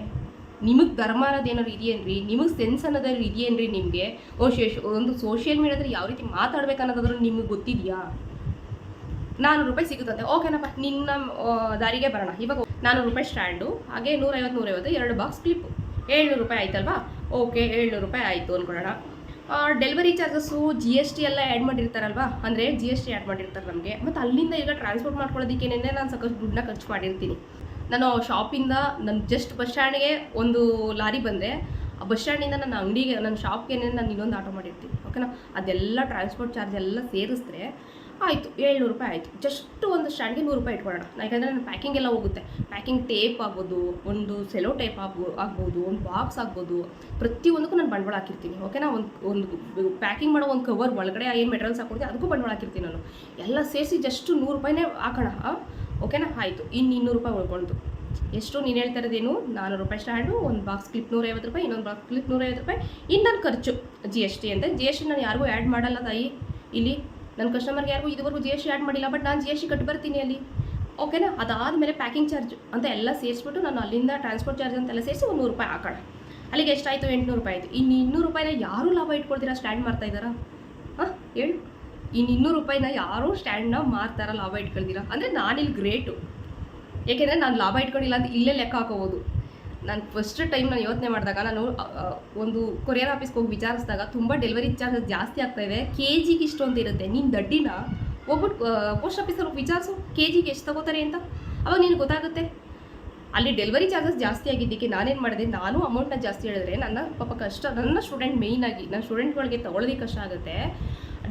ನಿಮಗೆ ಧರ್ಮ ಅನ್ನೋದೇನಾದ್ರು ಇದೆಯೇನ್ರಿ ನಿಮಗೆ ಸೆನ್ಸ್ ಅನ್ನೋದಾದ್ರು ಇದೆಯೇನ್ರಿ ನಿಮಗೆ? ಒಂದು ಸೋಷಿಯಲ್ ಮೀಡಿಯಾದಲ್ಲಿ ಯಾವ ರೀತಿ ಮಾತಾಡ್ಬೇಕು ಅನ್ನೋದಾದ್ರೂ ನಿಮಗೆ ಗೊತ್ತಿದೆಯಾ? ನಾನ್ನೂರು ರೂಪಾಯಿ ಸಿಗುತ್ತಂತೆ. ಓಕೆನಪ್ಪ ನಿನ್ನ ದಾರಿಗೆ ಬರೋಣ. ಇವಾಗ ನಾನ್ನೂರು ರೂಪಾಯಿ ಸ್ಟ್ಯಾಂಡು ಹಾಗೆ ನೂರೈವತ್ತು ನೂರೈವತ್ತು, ಎರಡು ಬಾಕ್ಸ್ ಕ್ಲಿಪ್ಪು ಏಳ್ನೂರು ರೂಪಾಯಿ ಆಯ್ತಲ್ವಾ? ಓಕೆ ಏಳ್ನೂರು ರೂಪಾಯಿ ಆಯಿತು ಅಂದ್ಕೊಳ್ಳೋಣ delivery charges G S T ಎಲ್ಲ ಆ್ಯಡ್ ಮಾಡಿರ್ತಾರಲ್ವಾ? ಅಂದರೆ ಜಿ ಎಸ್ ಟಿ ಆ್ಯಡ್ ಮಾಡಿರ್ತಾರೆ ನಮಗೆ. ಮತ್ತು ಅಲ್ಲಿಂದ ಈಗ ಟ್ರಾನ್ಸ್ಪೋರ್ಟ್ ಮಾಡ್ಕೊಳ್ಳೋದಕ್ಕೇನೆ ನಾನು ಸಾಕಷ್ಟು ದುಡ್ಡನ್ನ ಖರ್ಚು ಮಾಡಿರ್ತೀನಿ. ನಾನು ಶಾಪಿಂದ ನನ್ನ ಜಸ್ಟ್ ಬಸ್ ಸ್ಟ್ಯಾಂಡ್ಗೆ ಒಂದು ಲಾರಿ ಬಂದರೆ, ಆ ಬಸ್ ಸ್ಟ್ಯಾಂಡಿಂದ ನನ್ನ ಅಂಗಡಿಗೆ, ನನ್ನ ಶಾಪ್ಗೆ ನಾನು ಇನ್ನೊಂದು ಆಟೋ ಮಾಡಿರ್ತೀನಿ ಓಕೆನಾ ಅದೆಲ್ಲ ಟ್ರಾನ್ಸ್ಪೋರ್ಟ್ ಚಾರ್ಜ್ ಎಲ್ಲ ಸೇರಿಸಿದ್ರೆ ಆಯಿತು, ಏಳ್ನೂರು ರೂಪಾಯಿ ಆಯಿತು. ಜಸ್ಟ್ ಒಂದು ಸ್ಟ್ಯಾಂಡ್ಗೆ ನೂರು ರೂಪಾಯಿ ಇಟ್ಕೊಳ್ಳೋಣ. ಯಾಕಂದರೆ ನನ್ನ ಪ್ಯಾಕಿಂಗ್ ಎಲ್ಲ ಹೋಗುತ್ತೆ. ಪ್ಯಾಕಿಂಗ್ ಟೇಪ್ ಆಗ್ಬೋದು, ಒಂದು ಸೆಲೋ ಟೇಪ್ ಆಗ್ಬೋ, ಆಗ್ಬೋದು, ಒಂದು ಬಾಕ್ಸ್ ಆಗ್ಬೋದು ಪ್ರತಿಯೊಂದಕ್ಕೂ ನಾನು ಬಂಡವಾಳ ಹಾಕಿರ್ತೀನಿ ಓಕೆನಾ ಒಂದು ಒಂದು ಪ್ಯಾಕಿಂಗ್ ಮಾಡೋ ಒಂದು ಕವರ್ ಒಳಗಡೆ ಏನು ಮೆಟೀರಿಯಲ್ಸ್ ಹಾಕೊಡ್ತೀನಿ ಅದಕ್ಕೂ ಬಂಡವಾಳ ಹಾಕಿರ್ತೀನಿ ನಾನು. ಎಲ್ಲ ಸೇರಿಸಿ ಜಸ್ಟ್ ನೂರು ರೂಪಾಯಿನೇ ಹಾಕೋಣ ಓಕೆನಾ ಆಯಿತು, ಇನ್ನು ಇನ್ನೂರು ರೂಪಾಯಿ ಉಳ್ಕೊಳ್ತು ಎಷ್ಟು ನೀನು ಹೇಳ್ತಾ ಇರೋದೇನು ನಾನ್ನೂರು ರೂಪಾಯಿ ಸ್ಟ್ಯಾಂಡು ಒಂದು ಬಾಕ್ಸ್ ಕ್ಲಿಪ್ ನೂರೈವತ್ತು ರೂಪಾಯಿ, ಇನ್ನೊಂದು ಬಾಕ್ಸ್ ಕ್ಲಿಪ್ ನೂರೈವತ್ತು ರೂಪಾಯಿ. ಇನ್ನೊಂದು ಖರ್ಚು ಜಿ ಎಸ್ ಟಿ ಅಂತ. ಜಿ ಎಸ್ ಟಿ ನಾನು ಯಾರಿಗೂ ಆ್ಯಡ್ ಮಾಡಲ್ಲ ತಾಯಿ. ಇಲ್ಲಿ ನನ್ನ ಕಸ್ಟಮರ್ಗೆ ಯಾರಿಗೂ ಇದುವರೆಗೂ ಜಿ ಎಸ್ ಟಿ ಆ್ಯಡ್ ಮಾಡಿಲ್ಲ ಬಟ್ ನಾನು ಜಿ ಎಸ್ ಟಿ ಕಟ್ಟಿ ಬರ್ತೀನಿ ಅಲ್ಲಿ. ಓಕೆನಾ ಅದಾದಮೇಲೆ ಪ್ಯಾಕಿಂಗ್ ಚಾರ್ಜ್ ಅಂತ ಎಲ್ಲ ಸೇರಿಸ್ಬಿಟ್ಟು ನಾನು ಅಲ್ಲಿಂದ ಟ್ರಾನ್ಸ್ಪೋರ್ಟ್ ಚಾರ್ಜ್ ಅಂತೆಲ್ಲ ಸೇರಿಸಿ ಒಂದು ನೂರು ರೂಪಾಯಿ ಹಾಕೋಣ. ಅಲ್ಲಿಗೆ ಎಷ್ಟಾಯಿತು? ಎಂಟುನೂರು ರೂಪಾಯಿ ಆಯಿತು. ಇನ್ನು ಇನ್ನೂರು ರೂಪಾಯಿನ ಯಾರೂ ಲಾಭ ಇಟ್ಕೊಳ್ತೀರಾ? ಸ್ಟ್ಯಾಂಡ್ ಮಾಡ್ತಾ ಇದ್ದಾರಾ? ಹಾಂ? ಹೇಳು. ಇನ್ನು ಇನ್ನೂರು ರೂಪಾಯಿನ ಯಾರೂ ಸ್ಟ್ಯಾಂಡ್ನ ಮಾರ್ತಾರ, ಲಾಭ ಇಟ್ಕೊಳ್ತೀರಾ? ಅಂದರೆ ನಾನಿಲ್ಲಿ ಗ್ರೇಟು ಏಕೆಂದರೆ ನಾನು ಲಾಭ ಇಟ್ಕೊಂಡಿಲ್ಲ ಅಂತ ಇಲ್ಲೇ ಲೆಕ್ಕ ಹಾಕೋಬೋದು. ನಾನು ಫಸ್ಟ್ ಟೈಮ್ ನಾನು ಯೋಚನೆ ಮಾಡಿದಾಗ ನಾನು ಒಂದು ಕೊರಿಯರ್ ಆಫೀಸ್ಗೆ ಹೋಗಿ ವಿಚಾರಿಸಿದಾಗ ತುಂಬ ಡೆಲಿವರಿ ಚಾರ್ಜಸ್ ಜಾಸ್ತಿ ಆಗ್ತಾ ಇದೆ. ಕೆ ಜಿಗೆ ಇಷ್ಟು ಅಂತ ಇರುತ್ತೆ. ನೀನು ದಡ್ಡಿನ ಹೋಗ್ಬಿಟ್ಟು ಪೋಸ್ಟ್ ಆಫೀಸಲ್ಲಿ ವಿಚಾರಿಸು ಕೆ ಜಿಗೆ ಎಷ್ಟು ತಗೋತಾರೆ ಅಂತ. ಅವಾಗ ನೀನು ಗೊತ್ತಾಗುತ್ತೆ. ಅಲ್ಲಿ ಡೆಲಿವರಿ ಚಾರ್ಜಸ್ ಜಾಸ್ತಿ ಆಗಿದ್ದಕ್ಕೆ ನಾನೇನು ಮಾಡಿದೆ? ನಾನು ಅಮೌಂಟ್ನ ಜಾಸ್ತಿ ಹೇಳಿದ್ರೆ ನನ್ನ ಪಾಪ ಕಷ್ಟ, ನನ್ನ ಸ್ಟೂಡೆಂಟ್ ಮೇಯ್ನಾಗಿ ನನ್ನ ಸ್ಟೂಡೆಂಟ್ಗಳಿಗೆ ತೊಗೊಳೋದಕ್ಕೆ ಕಷ್ಟ ಆಗುತ್ತೆ.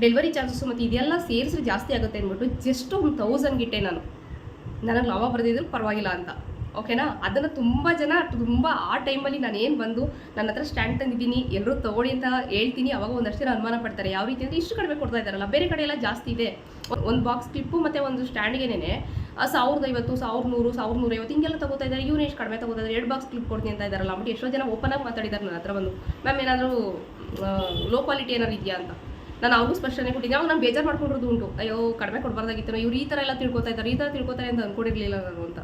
ಡೆಲಿವರಿ ಚಾರ್ಜಸ್ ಮತ್ತು ಇದೆಲ್ಲ ಸೇರಿಸಿ ಜಾಸ್ತಿ ಆಗುತ್ತೆ ಅಂದ್ಬಿಟ್ಟು ಜಸ್ಟ್ ಒಂದು ತೌಸಂಡ್ ಇಟ್ಟೆ ನಾನು. ನನಗೆ ಲವ ಬರೆದಿದ್ರು ಪರವಾಗಿಲ್ಲ ಅಂತ. ಓಕೆನಾ ಅದನ್ನು ತುಂಬ ಜನ ತುಂಬ ಆ ಟೈಮಲ್ಲಿ ನಾನು ಏನು ಬಂದು ನನ್ನ ಹತ್ರ ಸ್ಟ್ಯಾಂಡ್ ತಂದಿದ್ದೀನಿ ಎಲ್ಲರೂ ತೊಗೊಳ್ಳಿ ಅಂತ ಹೇಳ್ತೀನಿ, ಅವಾಗ ಒಂದಷ್ಟು ಜನ ಅನುಮಾನ ಪಡ್ತಾರೆ. ಯಾವ ರೀತಿ ಅಂದರೆ ಇಷ್ಟು ಕಡಿಮೆ ಕೊಡ್ತಾ ಇದ್ದಾರಲ್ಲ, ಬೇರೆ ಕಡೆ ಎಲ್ಲ ಜಾಸ್ತಿ ಇದೆ. ಒಂದು ಬಾಕ್ಸ್ ಕ್ಲಿಪ್ಪು ಮತ್ತು ಒಂದು ಸ್ಟ್ಯಾಂಡ್ಗೆನೇ ಸಾವಿರದ ಐವತ್ತು ಸಾವಿರ ನೂರು, ಸಾವಿರದ ನೂರೈವತ್ತು ಹಿಂಗೆಲ್ಲ ತಗೋತಾ ಇದ್ದಾರೆ, ಇವ್ನು ಎಷ್ಟು ಕಡಿಮೆ ತಗೋತಾ ಎರಡು ಬಾಕ್ಸ್ ಕ್ಲಿಪ್ ಕೊಡ್ತೀನಿ ಅಂತ ಇದ್ದಾರಲ್ಲ ಅಂಬಿಟ್ಟು ಎಷ್ಟೋ ಜನ ಓಪನ್ ಆಗಿ ಮಾತಾಡಿದ್ದಾರೆ ನನ್ನ ಹತ್ರ ಬಂದು. ಮ್ಯಾಮ್ ಏನಾದರೂ ಲೋ ಕ್ವಾಲಿಟಿ ಏನಾದ್ರು ಇದೆಯಾ ಅಂತ? ನಾನು ಅವ್ರಿಗೂ ಸ್ಪಷ್ಟನೆ ಕೊಟ್ಟಿದ್ದೆ. ಅವಾಗ ನಾನು ಬೇಜಾರು ಮಾಡ್ಕೊಂಡಿರೋದು ಉಂಟು. ಅಯ್ಯೋ, ಕಡಿಮೆ ಕೊಡಬಾರ್ದಾಗಿತ್ತು. ಇವ್ರು ಈ ಥರ ಎಲ್ಲ ತಿಳ್ಕೊತಾ ಇದ್ದಾರೆ, ಈ ಥರ ತಿಳ್ಕೊತಾರೆ ಅಂತ ಅಂದ್ಕೊಂಡಿರಲಿಲ್ಲ ನಾನು ಅಂತ.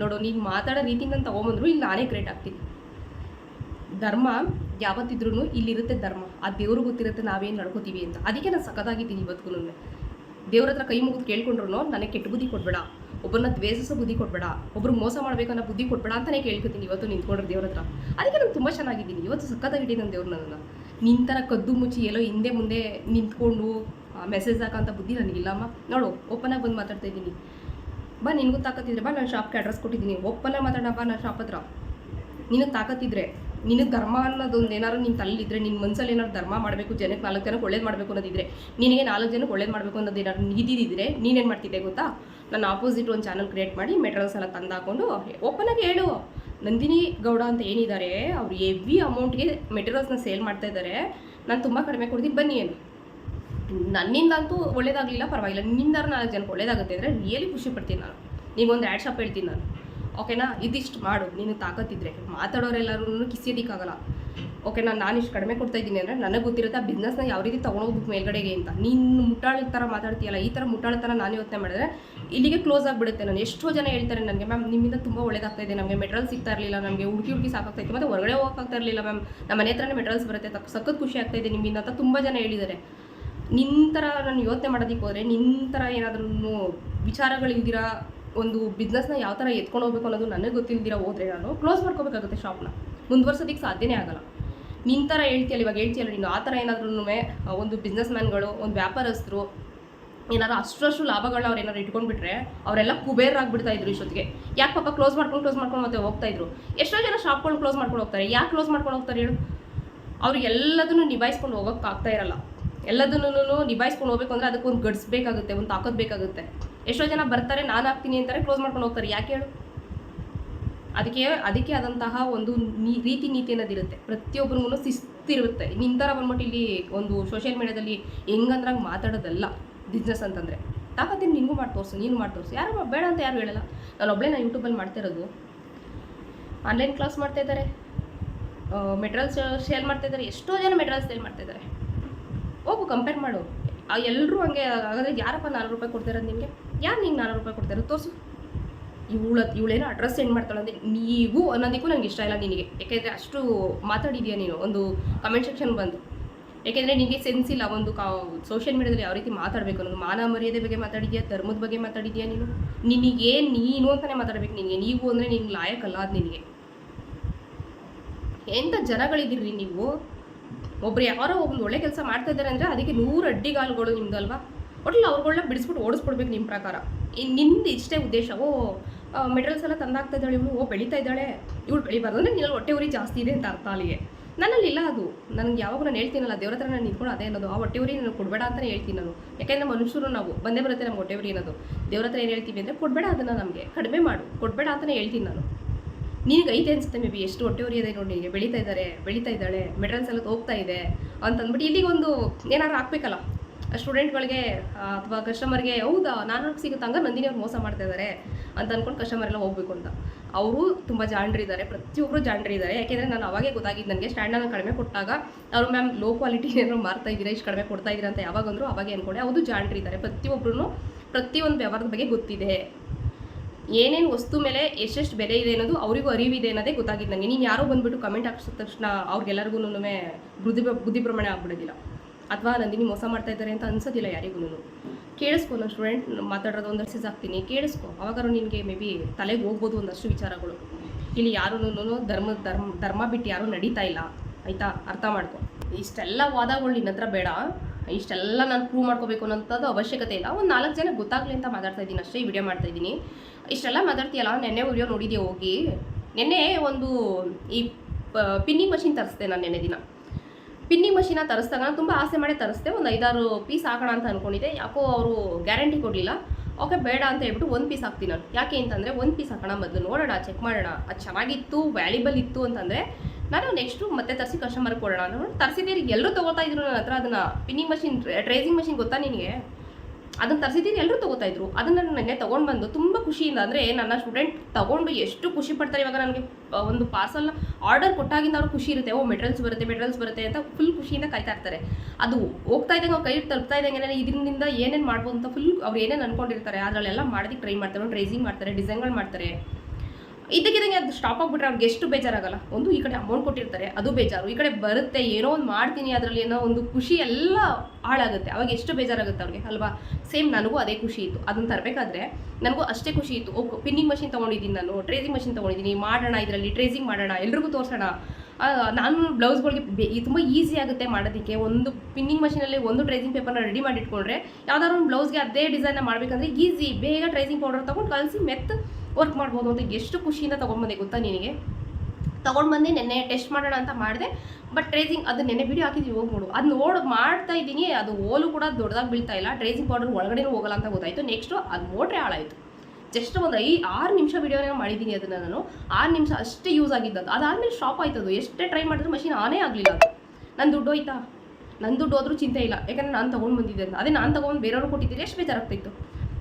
ನೋಡು, ನೀನು ಮಾತಾಡೋ ರೀತಿ ನಾನು ತೊಗೊಂಬಂದ್ರು ಇಲ್ಲಿ ನಾನೇ ಗ್ರೇಟ್ ಆಗ್ತೀನಿ. ಧರ್ಮ ಯಾವತ್ತಿದ್ರೂ ಇಲ್ಲಿರುತ್ತೆ ಧರ್ಮ. ಆ ದೇವ್ರಿಗೆ ಗೊತ್ತಿರುತ್ತೆ ನಾವೇನು ನಡ್ಕೋತೀವಿ ಅಂತ. ಅದಕ್ಕೆ ನಾನು ಸಖತ್ತಾಗಿದ್ದೀನಿ ಇವತ್ತಿಗೂ ದೇವ್ರ ಹತ್ರ ಕೈ ಮುಗಿದು ಕೇಳ್ಕೊಂಡ್ರು ನನಗೆ ಕೆಟ್ಟ ಬುದ್ಧಿ ಕೊಡಬೇಡ. ಒಬ್ಬರನ್ನ ದ್ವೇಷಿಸೋ ಬುದ್ಧಿ ಕೊಡಬೇಡ. ಒಬ್ರು ಮೋಸ ಮಾಡಬೇಕು ಅನ್ನೋ ಬುದ್ಧಿ ಕೊಡಬೇಡ ಅಂತಲೇ ಕೇಳ್ಕೊತೀನಿ. ಇವತ್ತು ನಿಂತ್ಕೊಂಡ್ರೆ ದೇವ್ರ ಹತ್ರ. ಅದಕ್ಕೆ ನಾನು ತುಂಬ ಚೆನ್ನಾಗಿದ್ದೀನಿ. ಇವತ್ತು ಸಖತ್ತಾಗಿದ್ದೀನಿ ನನ್ನ ದೇವ್ರು ನನ್ನನ್ನು. ಥರ ಕದ್ದು ಮುಚ್ಚಿ ಎಲ್ಲೋ ಹಿಂದೆ ಮುಂದೆ ನಿಂತ್ಕೊಂಡು ಮೆಸೇಜ್ ಹಾಕೋಂಥ ಬುದ್ಧಿ ನನಗಿಲ್ಲಮ್ಮ. ನೋಡು ಓಪನಾಗಿ ಬಂದು ಮಾತಾಡ್ತಾ ಇದ್ದೀನಿ. ಬಾ, ನಿನಗೂ ತಾಕತ್ತಿದ್ರೆ ಬಾ, ನಾನು ಶಾಪ್ಗೆ ಅಡ್ರೆಸ್ ಕೊಟ್ಟಿದ್ದೀನಿ. ಒಪ್ಪಲ್ಲ ಮಾತಾಡಪ್ಪ ನಾನು ಶಾಪ್ ಹತ್ರ. ನಿನಗೆ ತಾಕತ್ತಿದ್ರೆ, ನಿನಗೆ ಧರ್ಮ ಅನ್ನೋದೊಂದು ಏನಾದ್ರು ನಿನ್ನ ತಲೆಲಿದ್ರೆ ನಿನ್ನ ಮನಸ್ಸಲ್ಲಿ ಏನಾದ್ರು ಧರ್ಮ ಮಾಡಬೇಕು ಜನಕ್ಕೆ ನಾಲ್ಕು ಜನಕ್ಕೆ ಒಳ್ಳೇದು ಮಾಡಬೇಕು ಅನ್ನೋದಿದ್ರೆ, ನಿನಗೆ ನಾಲ್ಕು ಜನಕ್ಕೆ ಒಳ್ಳೇದು ಮಾಡಬೇಕು ಅನ್ನೋದು ಏನಾದ್ರು ನಿಧಿದಿದ್ರೆ ನೀನೇನು ಮಾಡ್ತಿದ್ದೆ ಗೊತ್ತಾ? ನಾನು ಆಪೋಸಿಟ್ ಒಂದು ಚಾನಲ್ ಕ್ರಿಯೇಟ್ ಮಾಡಿ ಮೆಟೀರಿಯಲ್ಸ್ ಎಲ್ಲ ತಂದು ಹಾಕೊಂಡು ಓಪನಾಗಿ ಹೇಳು. ನಂದಿನಿ ಗೌಡ ಅಂತ ಏನಿದ್ದಾರೆ ಅವ್ರು ಎವಿ ಅಮೌಂಟ್ಗೆ ಮೆಟೀರಿಯಲ್ಸ್ನ ಸೇಲ್ ಮಾಡ್ತಾ ಇದ್ದಾರೆ ನಾನು ತುಂಬ ಕಡಿಮೆ ಕೊಡ್ತೀನಿ, ಬನ್ನಿ ಏನು ನನ್ನಿಂದಂತೂ ಒಳ್ಳೇದಾಗಲಿಲ್ಲ, ಪರವಾಗಿಲ್ಲ. ನಿನ್ನಾರು ನಾಲ್ಕು ಜನಕ್ಕೆ ಒಳ್ಳೇದಾಗುತ್ತೆ ಅಂದರೆ ರಿಯಲಿ ಖುಷಿ ಪಡ್ತೀನಿ ನಾನು. ನೀವೊಂದು ಆ್ಯಡ್ ಶಾಪ್ ಹೇಳ್ತೀನಿ ನಾನು. ಓಕೆನಾ ಇದಿಷ್ಟು ಮಾಡು. ನಿನಗೆ ತಾಕತ್ತಿದ್ರೆ. ಮಾತಾಡೋರೆಲ್ಲರೂ ಕಿಸಿಯೋದಕ್ಕಾಗಲ್ಲ ಓಕೆನಾ ನಾನು ಇಷ್ಟು ಕಡಿಮೆ ಕೊಡ್ತಾ ಇದ್ದೀನಿ ಅಂದರೆ ನನಗೆ ಗೊತ್ತಿರುತ್ತೆ ಆ ಬಿಸ್ನೆಸ್ನ ಯಾವ ರೀತಿ ತೊಗೊಂಡೋಗ್ಬೇಕು ಮೇಲ್ಗಡೆಗೆ ಅಂತ. ನೀನು ಮುಟ್ಟಾಳ ಥರ ಮಾತಾಡ್ತೀಯಲ್ಲ, ಈ ಥರ ಮುಟ್ಟಾಳ ಥರ ನಾನು ಯೋಚನೆ ಮಾಡಿದ್ರೆ ಇಲ್ಲಿಗೆ ಕ್ಲೋಸ್ ಆಗಿಬಿಡುತ್ತೆ ನಾನು. ಎಷ್ಟೋ ಜನ ಹೇಳ್ತಾರೆ ನನಗೆ, ಮ್ಯಾಮ್, ನಿಮ್ಮಿಂದ ತುಂಬ ಒಳ್ಳೇದಾಗ್ತಾ ಇದೆ. ನಮಗೆ ಮೆಟೀರಿಯಲ್ ಸಿಗ್ತಾ ಇರಲಿಲ್ಲ, ನಮಗೆ ಹುಡುಕಿ ಹುಡುಕಿ ಸಾಕಾಗ್ತಾ ಇತ್ತು. ಮತ್ತು ಹೊರಗಡೆ ಹೋಗೋಕ್ಕಾಗ್ತಾ ಇರಲಿಲ್ಲ, ಮ್ಯಾಮ್. ನಮ್ಮ ಮನೆ ಹತ್ರನೇ ಮೆಟ್ರಲ್ಸ್ ಬರುತ್ತೆ. ತಕ್ಕ ಸಖತ್ ಖುಷಿ ಆಗ್ತಾ ಇದೆ ನಿಮ್ಮಿಂದ ಅಂತ ತುಂಬ ಜನ ಹೇಳಿದ್ದಾರೆ. ನಿನ್ನ ಥರ ನಾನು ಯೋಚನೆ ಮಾಡೋದಕ್ಕೆ ಹೋದರೆ ನಿನ್ನ ಥರ ಏನಾದ್ರೂ ವಿಚಾರಗಳಿಲ್ದಿರ ಒಂದು ಬಿಸ್ನೆಸ್ನ ಯಾವ ಥರ ಎತ್ಕೊಂಡು ಹೋಗ್ಬೇಕು ಅನ್ನೋದು ನನಗೆ ಗೊತ್ತಿಲ್ಲದಿರ ಹೋದರೆ ನಾನು ಕ್ಲೋಸ್ ಮಾಡ್ಕೋಬೇಕಾಗುತ್ತೆ ಶಾಪ್ನ ಮುಂದುವರ್ಸೋದಕ್ಕೆ ಸಾಧ್ಯನೇ ಆಗಲ್ಲ. ನಿನ್ನ ಥರ ಹೇಳ್ತೀಯಲ್ಲ, ಇವಾಗ ಹೇಳ್ತೀಯಲ್ಲ, ನೀನು ಆ ಥರ ಏನಾದ್ರೂ ಒಂದು ಬಿಸ್ನೆಸ್ ಮ್ಯಾನ್ಗಳು ಒಂದು ವ್ಯಾಪಾರಸ್ಥರು ಏನಾರು ಅಷ್ಟರಷ್ಟು ಲಾಭಗಳನ್ನ ಅವ್ರು ಏನಾರು ಇಟ್ಕೊಂಡ್ಬಿಟ್ರೆ ಅವರೆಲ್ಲ ಕುಬೇರಾಗ್ಬಿಡ್ತಾ ಇದ್ರು ಇಷ್ಟೊತ್ತಿಗೆ. ಯಾಕೆ ಪಾಪ ಕ್ಲೋಸ್ ಮಾಡ್ಕೊಂಡು ಕ್ಲೋಸ್ ಮಾಡ್ಕೊಂಡು ಮತ್ತೆ ಹೋಗ್ತಾ ಇದ್ರು? ಎಷ್ಟೋ ಜನ ಶಾಪ್ಗಳು ಕ್ಲೋಸ್ ಮಾಡ್ಕೊಂಡು ಹೋಗ್ತಾರೆ. ಯಾಕೆ ಕ್ಲೋಸ್ ಮಾಡ್ಕೊಂಡು ಹೋಗ್ತಾರೆ ಹೇಳು? ಅವ್ರಿಗೆ ಎಲ್ಲದನ್ನು ನಿಭಾಯಿಸ್ಕೊಂಡು ಆಗ್ತಾ ಇರಲ್ಲ. ಎಲ್ಲದನ್ನು ನಿಭಾಯಿಸ್ಕೊಂಡು ಹೋಗ್ಬೇಕು ಅಂದರೆ ಅದಕ್ಕೊಂದು ಗಡಿಸ್ಬೇಕಾಗುತ್ತೆ ಒಂದು ತಾಕತ್ ಬೇಕಾಗುತ್ತೆ. ಎಷ್ಟೋ ಜನ ಬರ್ತಾರೆ, ನಾನು ಹಾಕ್ತೀನಿ ಅಂತಾರೆ ಕ್ಲೋಸ್ ಮಾಡ್ಕೊಂಡು ಹೋಗ್ತಾರೆ. ಯಾಕೆ ಹೇಳು? ಅದಕ್ಕೆ ಅದಕ್ಕೆ ಆದಂತಹ ಒಂದು ರೀತಿ ನೀತಿ ಅನ್ನೋದಿರುತ್ತೆ ಪ್ರತಿಯೊಬ್ಬರಿಗೂ ಶಿಸ್ತಿರುತ್ತೆ. ನಿಂತರ ಬಂದ್ಬಿಟ್ಟು ಇಲ್ಲಿ ಒಂದು ಸೋಷಿಯಲ್ ಮೀಡಿಯಾದಲ್ಲಿ ಹೆಂಗಂದ್ರಂಗೆ ಮಾತಾಡೋದಲ್ಲ. ಬಿಸ್ನೆಸ್ ಅಂತಂದರೆ. ತಾಕತ್ತಿನ ನಿಂಗೂ ಮಾಡಿ ತೋರಿಸು, ನೀನು ಮಾಡಿ ತೋರಿಸು. ಯಾರು ಬೇಡ ಅಂತ ಯಾರು ಹೇಳಲ್ಲ. ನಾನು ಒಬ್ಬಳೇ ನಾನು ಯೂಟ್ಯೂಬಲ್ಲಿ ಮಾಡ್ತಿರೋದು ಆನ್ಲೈನ್ ಕ್ಲಾಸ್ ಮಾಡ್ತಾ ಇದ್ದಾರೆ ಮೆಟೀರಿಯಲ್ಸ್ ಸೇಲ್ ಮಾಡ್ತಾ ಇದ್ದಾರೆ ಎಷ್ಟೋ ಜನ ಮೆಟೀರಿಯಲ್ಸ್ ಸೇಲ್ ಮಾಡ್ತಾ ಇದ್ದಾರೆ ಹೋಗು ಕಂಪೇರ್ ಮಾಡು. ಎಲ್ಲರೂ ಹಂಗೆ ಹಾಗಾದ್ರೆ ಯಾರಪ್ಪ ನಾನ್ನೂರು ರೂಪಾಯಿ ಕೊಡ್ತಿರೋದು ನಿಮಗೆ ಯಾರು ನಿಂಗೆ ನಾನ್ನೂರು ರೂಪಾಯಿ ಕೊಡ್ತಿರೋದು ತೋರಿಸು. ಇವಳ, ಇವಳೇನೋ ಅಡ್ರೆಸ್ ಸೆಂಡ್ ಮಾಡ್ತಾಳೆ ಅಂದರೆ ನೀವು ಅನ್ನೋದಕ್ಕೂ ನನಗೆ ಇಷ್ಟ ಇಲ್ಲ ನಿನಗೆ. ಯಾಕೆಂದರೆ ಅಷ್ಟು ಮಾತಾಡಿದೀಯ ನೀನು? ಒಂದು ಕಮೆಂಟ್ ಸೆಕ್ಷನ್ ಬಂದು. ಯಾಕೆಂದರೆ ನಿಮಗೆ ಸೆನ್ಸ್ ಇಲ್ಲ, ಒಂದು ಕಾ ಸೋಷಿಯಲ್ ಮೀಡಿಯಾದಲ್ಲಿ ಯಾವ ರೀತಿ ಮಾತಾಡಬೇಕು ಅನ್ನೋದು. ಮಾನ ಮರ್ಯಾದೆ ಬಗ್ಗೆ ಮಾತಾಡಿದ್ಯಾ? ಧರ್ಮದ ಬಗ್ಗೆ ಮಾತಾಡಿದ್ಯಾ ನೀನು? ನಿನಗೆ ನೀನು ಅಂತಲೇ ಮಾತಾಡಬೇಕು ನಿನಗೆ. ನೀವು ಅಂದರೆ ನಿನ್ಗೆ ಲಾಯಕಲ್ಲ ಅದು ನಿನಗೆ. ಎಂಥ ಜನಗಳಿದ್ದೀರಿ ನೀವು? ಒಬ್ರು ಯಾರೋ ಒಂದು ಒಳ್ಳೆ ಕೆಲಸ ಮಾಡ್ತಾ ಇದ್ದಾರೆ ಅಂದರೆ ಅದಕ್ಕೆ ನೂರು ಅಡ್ಡಿಗಾಲುಗಳು ನಿಮ್ದು ಅಲ್ವಾ? ಒಟ್ನಲ್ಲಿ ಅವ್ರುಗಳನ್ನ ಬಿಡಿಸ್ಬಿಟ್ಟು ಓಡಿಸ್ಬಿಡ್ಬೇಕು ನಿಮ್ಮ ಪ್ರಕಾರ. ನಿಂದು ಇಷ್ಟೇ ಉದ್ದೇಶ. ಓ ಮೆಟೀರಿಯಲ್ಸ್ ಎಲ್ಲ ತಂದಾಗ್ತಾ ಇದ್ದಾಳೆ ಇವಳು. ಓ, ಬೆಳೀತಾ ಇದ್ದಾಳೆ. ಇವಳು ಬೆಳಿಬಾರ್ದು. ಅಂದರೆ ನಿನ್ನಲ್ಲಿ ಹೊಟ್ಟೆ ಉರಿ ಜಾಸ್ತಿ ಇದೆ ಅಂತ ಅರ್ಥ ಅಲ್ಲಿಗೆ. ನನ್ನಲ್ಲಿ ಇಲ್ಲ ಅದು. ನನಗೆ ಯಾವಾಗ ನಾನು ಹೇಳ್ತೀನಲ್ಲ, ದೇವ್ರ ಹತ್ರ ನಾನು ನಿಂತ್ಕೊಂಡು ಅದೇ ಅನ್ನೋದು. ಆ ಹೊಟ್ಟೆ ಉರಿ ನನಗೆ ಕೊಡಬೇಡ ಅಂತಲೇ ಹೇಳ್ತೀನಿ ನಾನು. ಯಾಕೆಂದರೆ ಮನುಷ್ಯರು ನಾವು, ಬಂದೇ ಬರುತ್ತೆ ನಮ್ಮ ಹೊಟ್ಟೆ ಉರಿ ಅನ್ನೋದು ದೇವ್ರ ಹತ್ರ ಏನು ಹೇಳ್ತೀವಿ ಅಂದರೆ, ಕೊಡಬೇಡ ಅದನ್ನು ನಮಗೆ. ಕಡಿಮೆ ಮಾಡು. ಕೊಡಬೇಡ ಅಂತಲೇ ಹೇಳ್ತೀನಿ ನಾನು. ನಿನಗೆ ಐತೆ ಅನಿಸುತ್ತೆ ಮೇ ಬಿ, ಎಷ್ಟು ಹೊಟ್ಟೆ ಇದೆ ನೋಡಿ ನಿನಗೆ ಬೆಳೀತಾ ಇದ್ದಾರೆ, ಬೆಳೀತಾ ಇದ್ದಾಳೆ, ಮೆಟೀರಿಯಲ್ಸ್ ಎಲ್ಲ ಹೋಗ್ತಾ ಇದೆ ಅಂತಂದ್ಬಿಟ್ಟು ಇಲ್ಲಿಗೆ ಒಂದು ಏನಾದ್ರು ಹಾಕ್ಬೇಕಲ್ಲ. ಸ್ಟೂಡೆಂಟ್ಗಳಿಗೆ ಅಥವಾ ಕಸ್ಟಮರ್ಗೆ ಹೌದಾ ನಾನು ಸಿಗುತ್ತಂಗ ನಂದಿನಿ ಅವ್ರು ಮೋಸ ಮಾಡ್ತಾ ಇದ್ದಾರೆ ಅಂತ ಅಂದ್ಕೊಂಡು ಕಸ್ಟಮರ್ ಎಲ್ಲ ಹೋಗ್ಬೇಕು ಅಂತ. ಅವರು ತುಂಬ ಇದ್ದಾರೆ, ಪ್ರತಿಯೊಬ್ಬರು ಇದ್ದಾರೆ ಯಾಕೆಂದರೆ ನಾನು ಅವಾಗೇ ಗೊತ್ತಾಗಿದ್ದು ನನಗೆ ಸ್ಟ್ಯಾಂಡನ್ನು ಕಡಿಮೆ ಕೊಟ್ಟಾಗ ಅವರು ಮ್ಯಾಮ್ ಲೋ ಕ್ವಾಲಿಟಿ ಏನೋ ಮಾರ್ತಾ ಇದ್ದೀರಾ ಇಷ್ಟು ಕಡಿಮೆ ಕೊಡ್ತಾ ಇದ್ದೀರಾ ಅಂತ ಯಾವಾಗ ಅಂದರು ಅವಾಗೇ ಅಂದ್ಕೊಂಡೆ ಹೌದು ಇದ್ದಾರೆ ಪ್ರತಿಯೊಬ್ಬರು ಪ್ರತಿಯೊಂದು ವ್ಯವಹಾರದ ಬಗ್ಗೆ ಗೊತ್ತಿದೆ. ಏನೇನು ವಸ್ತು ಮೇಲೆ ಎಷ್ಟೆಷ್ಟು ಬೆಲೆ ಇದೆ ಅನ್ನೋದು ಅವರಿಗೂ ಅರಿವಿದೆ ಅನ್ನೋದೇ ಗೊತ್ತಾಗಿದ್ದು ನನಗೆ ನೀನು ಯಾರೋ ಬಂದುಬಿಟ್ಟು ಕಮೆಂಟ್ ಹಾಕ್ಸಿದ ತಕ್ಷಣ ಅವ್ರಿಗೆಲ್ಲರಿಗೂ ಬುದ್ಧಿ ಬುದ್ಧಿ ಪ್ರಮಾಣ ಆಗ್ಬಿಡೋದಿಲ್ಲ. ಅಥವಾ ನಂದಿನಿ ಮೋಸ ಮಾಡ್ತಾ ಇದ್ದಾರೆ ಅಂತ ಅನ್ಸೋದಿಲ್ಲ ಯಾರಿಗೂ ಕೇಳಿಸ್ಕೊ ನಾನು ಸ್ಟೂಡೆಂಟ್ ಮಾತಾಡೋದು ಒಂದು ಮೆಸೇಜ್ ಹಾಕ್ತೀನಿ ಕೇಳಿಸ್ಕೊ. ಅವಾಗಾರು ನಿನಗೆ ಮೇ ಬಿ ತಲೆಗೆ ಹೋಗ್ಬೋದು ಒಂದಷ್ಟು ವಿಚಾರಗಳು. ಇಲ್ಲಿ ಯಾರೂ ಧರ್ಮ ಧರ್ಮ ಧರ್ಮ ಬಿಟ್ಟು ಯಾರೂ ನಡೀತಾ ಇಲ್ಲ. ಆಯಿತಾ? ಅರ್ಥ ಮಾಡ್ಕೊ. ಇಷ್ಟೆಲ್ಲ ವಾದಗಳು ನಿನ್ನ ಹತ್ರ ಬೇಡ. ಇಷ್ಟೆಲ್ಲ ನಾನು ಪ್ರೂವ್ ಮಾಡ್ಕೋಬೇಕು ಅನ್ನೋಂಥದ್ದು ಅವಶ್ಯಕತೆ ಇಲ್ಲ. ಒಂದು ನಾಲ್ಕು ಜನ ಗೊತ್ತಾಗಲಿ ಅಂತ ಮಾತಾಡ್ತಾ ಇದ್ದೀನಿ ಅಷ್ಟೇ ವಿಡಿಯೋ ಮಾಡ್ತಾ ಇದ್ದೀನಿ. ಇಷ್ಟೆಲ್ಲ ಮಾತಾಡ್ತೀಯಲ್ಲ, ನೆನ್ನೆ ವಿಡಿಯೋ ನೋಡಿದ್ಯಾ ಹೋಗಿ? ನೆನ್ನೆ ಒಂದು ಈ ಪಿನ್ನಿಂಗ್ ಮಷಿನ್ ತರಿಸ್ದೆ ನಾನು ನೆನ್ನೆ ದಿನ. ಪಿನ್ನಿಂಗ್ ಮಷೀನ ತರಿಸ್ದಾಗ ನಾನು ತುಂಬ ಆಸೆ ಮಾಡಿ ತರಿಸ್ದೆ. ಒಂದು ಐದಾರು ಪೀಸ್ ಹಾಕೋಣ ಅಂತ ಅಂದ್ಕೊಂಡಿದ್ದೆ ಯಾಕೋ ಅವರು ಗ್ಯಾರಂಟಿ ಕೊಡಲಿಲ್ಲ. ಓಕೆ, ಬೇಡ ಅಂತ ಹೇಳ್ಬಿಟ್ಟು ಒಂದು ಪೀಸ್ ಹಾಕ್ತೀನಿ ನಾನು. ಯಾಕೆ ಅಂತಂದರೆ ಒಂದು ಪೀಸ್ ಹಾಕೋಣ ಮೊದಲು. ನೋಡೋಣ ಚೆಕ್ ಮಾಡೋಣ. ಅದು ಚೆನ್ನಾಗಿತ್ತು ವ್ಯಾಲ್ಯೂಬಲ್ ಇತ್ತು ಅಂತಂದರೆ ನಾನು ನೆಕ್ಸ್ಟು ಮತ್ತೆ ತರಿಸಿ ಕಸ್ಟಮರ್ ಕೊಡೋಣ ಅಂತ. ತರಿಸಿದ್ದೀರಿ ಎಲ್ಲರೂ ತೊಗೋತಾ ಇದ್ರು ನನ್ನ ಹತ್ರ. ಅದನ್ನು ಪಿನ್ನಿಂಗ್ ಮಷಿನ್ ಟ್ರೇಸಿಂಗ್ ಮಷಿನ್ ಗೊತ್ತಾ ನಿನಗೆ? ಅದನ್ನು ತರಿಸಿದ್ದೀನಿ ಎಲ್ಲರೂ ತಗೋತಾ ಇದ್ರು. ಅದನ್ನು ನನಗೆ ತಗೊಂಡು ಬಂದು ತುಂಬ ಖುಷಿಯಿಂದ, ಅಂದರೆ ನನ್ನ ಸ್ಟೂಡೆಂಟ್ ತಗೊಂಡು ಎಷ್ಟು ಖುಷಿ ಪಡ್ತಾರೆ ಇವಾಗ ನನಗೆ ಒಂದು ಪಾರ್ಸಲ್ ಆರ್ಡರ್ ಕೊಟ್ಟಾಗಿಂದ ಅವ್ರಿಗೆ ಖುಷಿ ಇರುತ್ತೆ, ಓ ಮೆಟೀರಿಯಲ್ಸ್ ಬರುತ್ತೆ ಮೆಟೀರಿಯಲ್ಸ್ ಬರುತ್ತೆ ಅಂತ ಫುಲ್ ಖುಷಿಯಿಂದ ಕಾಯ್ತಾ ಇರ್ತಾರೆ. ಅದು ಹೋಗ್ತಾ ಇದ್ದಂಗೆ, ಅವ್ರು ಕೈ ತಲುಪ್ತಾ ಇದ್ದಂಗೆ ಇದರಿಂದ ಏನೇನು ಮಾಡ್ಬೋದು ಅಂತ ಫುಲ್ ಅವ್ರು ಏನೇನು ಅನ್ಕೊಂಡಿರ್ತಾರೆ, ಅದರಲ್ಲೆಲ್ಲ ಮಾಡೋದಕ್ಕೆ ಟ್ರೈ ಮಾಡ್ತಾರೆ ಟ್ರೇಸಿಂಗ್ ಮಾಡ್ತಾರೆ ಡಿಸೈನ್ಗಳು ಮಾಡ್ತಾರೆ. ಇದಕ್ಕಿದಂಗೆ ಅದು ಸ್ಟಾಪ್ ಆಗಿಬಿಟ್ರೆ ಅವ್ರಿಗೆ ಎಷ್ಟು ಬೇಜಾರಾಗಲ್ಲ. ಒಂದು ಈ ಕಡೆ ಅಮೌಂಟ್ ಕೊಟ್ಟಿರ್ತಾರೆ, ಅದು ಬೇಜಾರು. ಈ ಕಡೆ ಬರುತ್ತೆ, ಏನೋ ಒಂದು ಮಾಡ್ತೀನಿ, ಅದರಲ್ಲಿ ಏನೋ ಒಂದು ಖುಷಿ ಎಲ್ಲ ಹಾಳಾಗುತ್ತೆ. ಅವಾಗ ಎಷ್ಟು ಬೇಜಾರಾಗುತ್ತೆ ಅವ್ರಿಗೆ ಅಲ್ವಾ? ಸೇಮ್ ನನಗೂ ಅದೇ ಖುಷಿ ಇತ್ತು. ಅದನ್ನ ತರಬೇಕಾದ್ರೆ ನನಗೂ ಅಷ್ಟೇ ಖುಷಿ ಇತ್ತು. ಓಕೆ ಪಿನ್ನಿಂಗ್ ಮಷಿನ್ ತೊಗೊಂಡಿದ್ದೀನಿ ನಾನು ಟ್ರೇಸಿಂಗ್ ಮಷಿನ್ ತೊಗೊಂಡಿದ್ದೀನಿ, ಮಾಡೋಣ ಇದರಲ್ಲಿ ಟ್ರೇಸಿಂಗ್ ಮಾಡೋಣ, ಎಲ್ರಿಗೂ ತೋರಿಸೋಣ. ನಾನು ಬ್ಲೌಸ್ಗಳಿಗೆ ತುಂಬ ಈಸಿ ಆಗುತ್ತೆ ಮಾಡೋದಕ್ಕೆ. ಒಂದು ಪಿನ್ನಿಂಗ್ ಮಷಿನಲ್ಲಿ ಒಂದು ಟ್ರೇಸಿಂಗ್ ಪೇಪರ್ನ ರೆಡಿ ಮಾಡಿ ಇಟ್ಕೊಂಡ್ರೆ ಯಾವ್ದಾದ್ರು ಒಂದು ಬ್ಲೌಸ್ಗೆ ಅದೇ ಡಿಸೈನ್ನ ಮಾಡಬೇಕಂದ್ರೆ ಈಸಿ ಬೇಗ ಟ್ರೇಸಿಂಗ್ ಪೌಡರ್ ತೊಗೊಂಡು ಕಲಸಿ ಮೆತ್ತ ವರ್ಕ್ ಮಾಡ್ಬೋದು ಅಂತ ಎಷ್ಟು ಖುಷಿಯಿಂದ ತೊಗೊಂಡ್ಬಂದೆ ಗೊತ್ತಾ ನಿನಗೆ? ತೊಗೊಂಡು ಬಂದೆ ನೆನ್ನೆ ಟೆಸ್ಟ್ ಮಾಡೋಣ ಅಂತ ಮಾಡಿದೆ ಬಟ್ ಟ್ರೇಸಿಂಗ್ ಅದು ನೆನ್ನೆ ವಿಡಿಯೋ ಹಾಕಿದ್ವಿ, ಹೋಗಿ ನೋಡು. ಅದು ನೋಡಿ ಮಾಡ್ತಾ ಇದ್ದೀನಿ, ಅದು ಓಲು ಕೂಡ ದೊಡ್ಡದಾಗಿ ಬೀಳ್ತಾ ಇಲ್ಲ ಟ್ರೇಸಿಂಗ್ ಪೌಡರ್ ಒಳಗಡೆನೂ ಹೋಗಲ್ಲ ಅಂತ ಗೊತ್ತಾಯಿತು. ನೆಕ್ಸ್ಟು ಅದು ಮೋಟ್ರೆ ಹಾಳಾಯಿತು. ಜಸ್ಟ್ ಒಂದು ಐ, ಆರು ನಿಮಿಷ ವಿಡಿಯೋನೇ ಮಾಡಿದ್ದೀನಿ ಅದನ್ನು ನಾನು. ಆರು ನಿಮಿಷ ಅಷ್ಟೇ ಯೂಸ್ ಆಗಿದ್ದದು ಅದಾದಮೇಲೆ ಸ್ಟಾಪ್ ಆಯ್ತದು. ಎಷ್ಟೇ ಟ್ರೈ ಮಾಡಿದ್ರು ಮಷೀನ್ ಆನೇ ಆಗಲಿಲ್ಲ ಅದು. ನನ್ನ ದುಡ್ಡು ಹೋಯ್ತಾ? ನನ್ನ ದುಡ್ಡು ಹೋದ್ರೂ ಚಿಂತೆ ಇಲ್ಲ. ಯಾಕಂದರೆ ನಾನು ತೊಗೊಂಡು ಬಂದಿದ್ದೆ ಅದೇ ನಾನು ತೊಗೊಂಡು ಬೇರೆಯವ್ರು ಕೊಟ್ಟಿದ್ದೀರಿ ಎಷ್ಟು ಬೇಜಾರಾಗ್ತಿತ್ತು.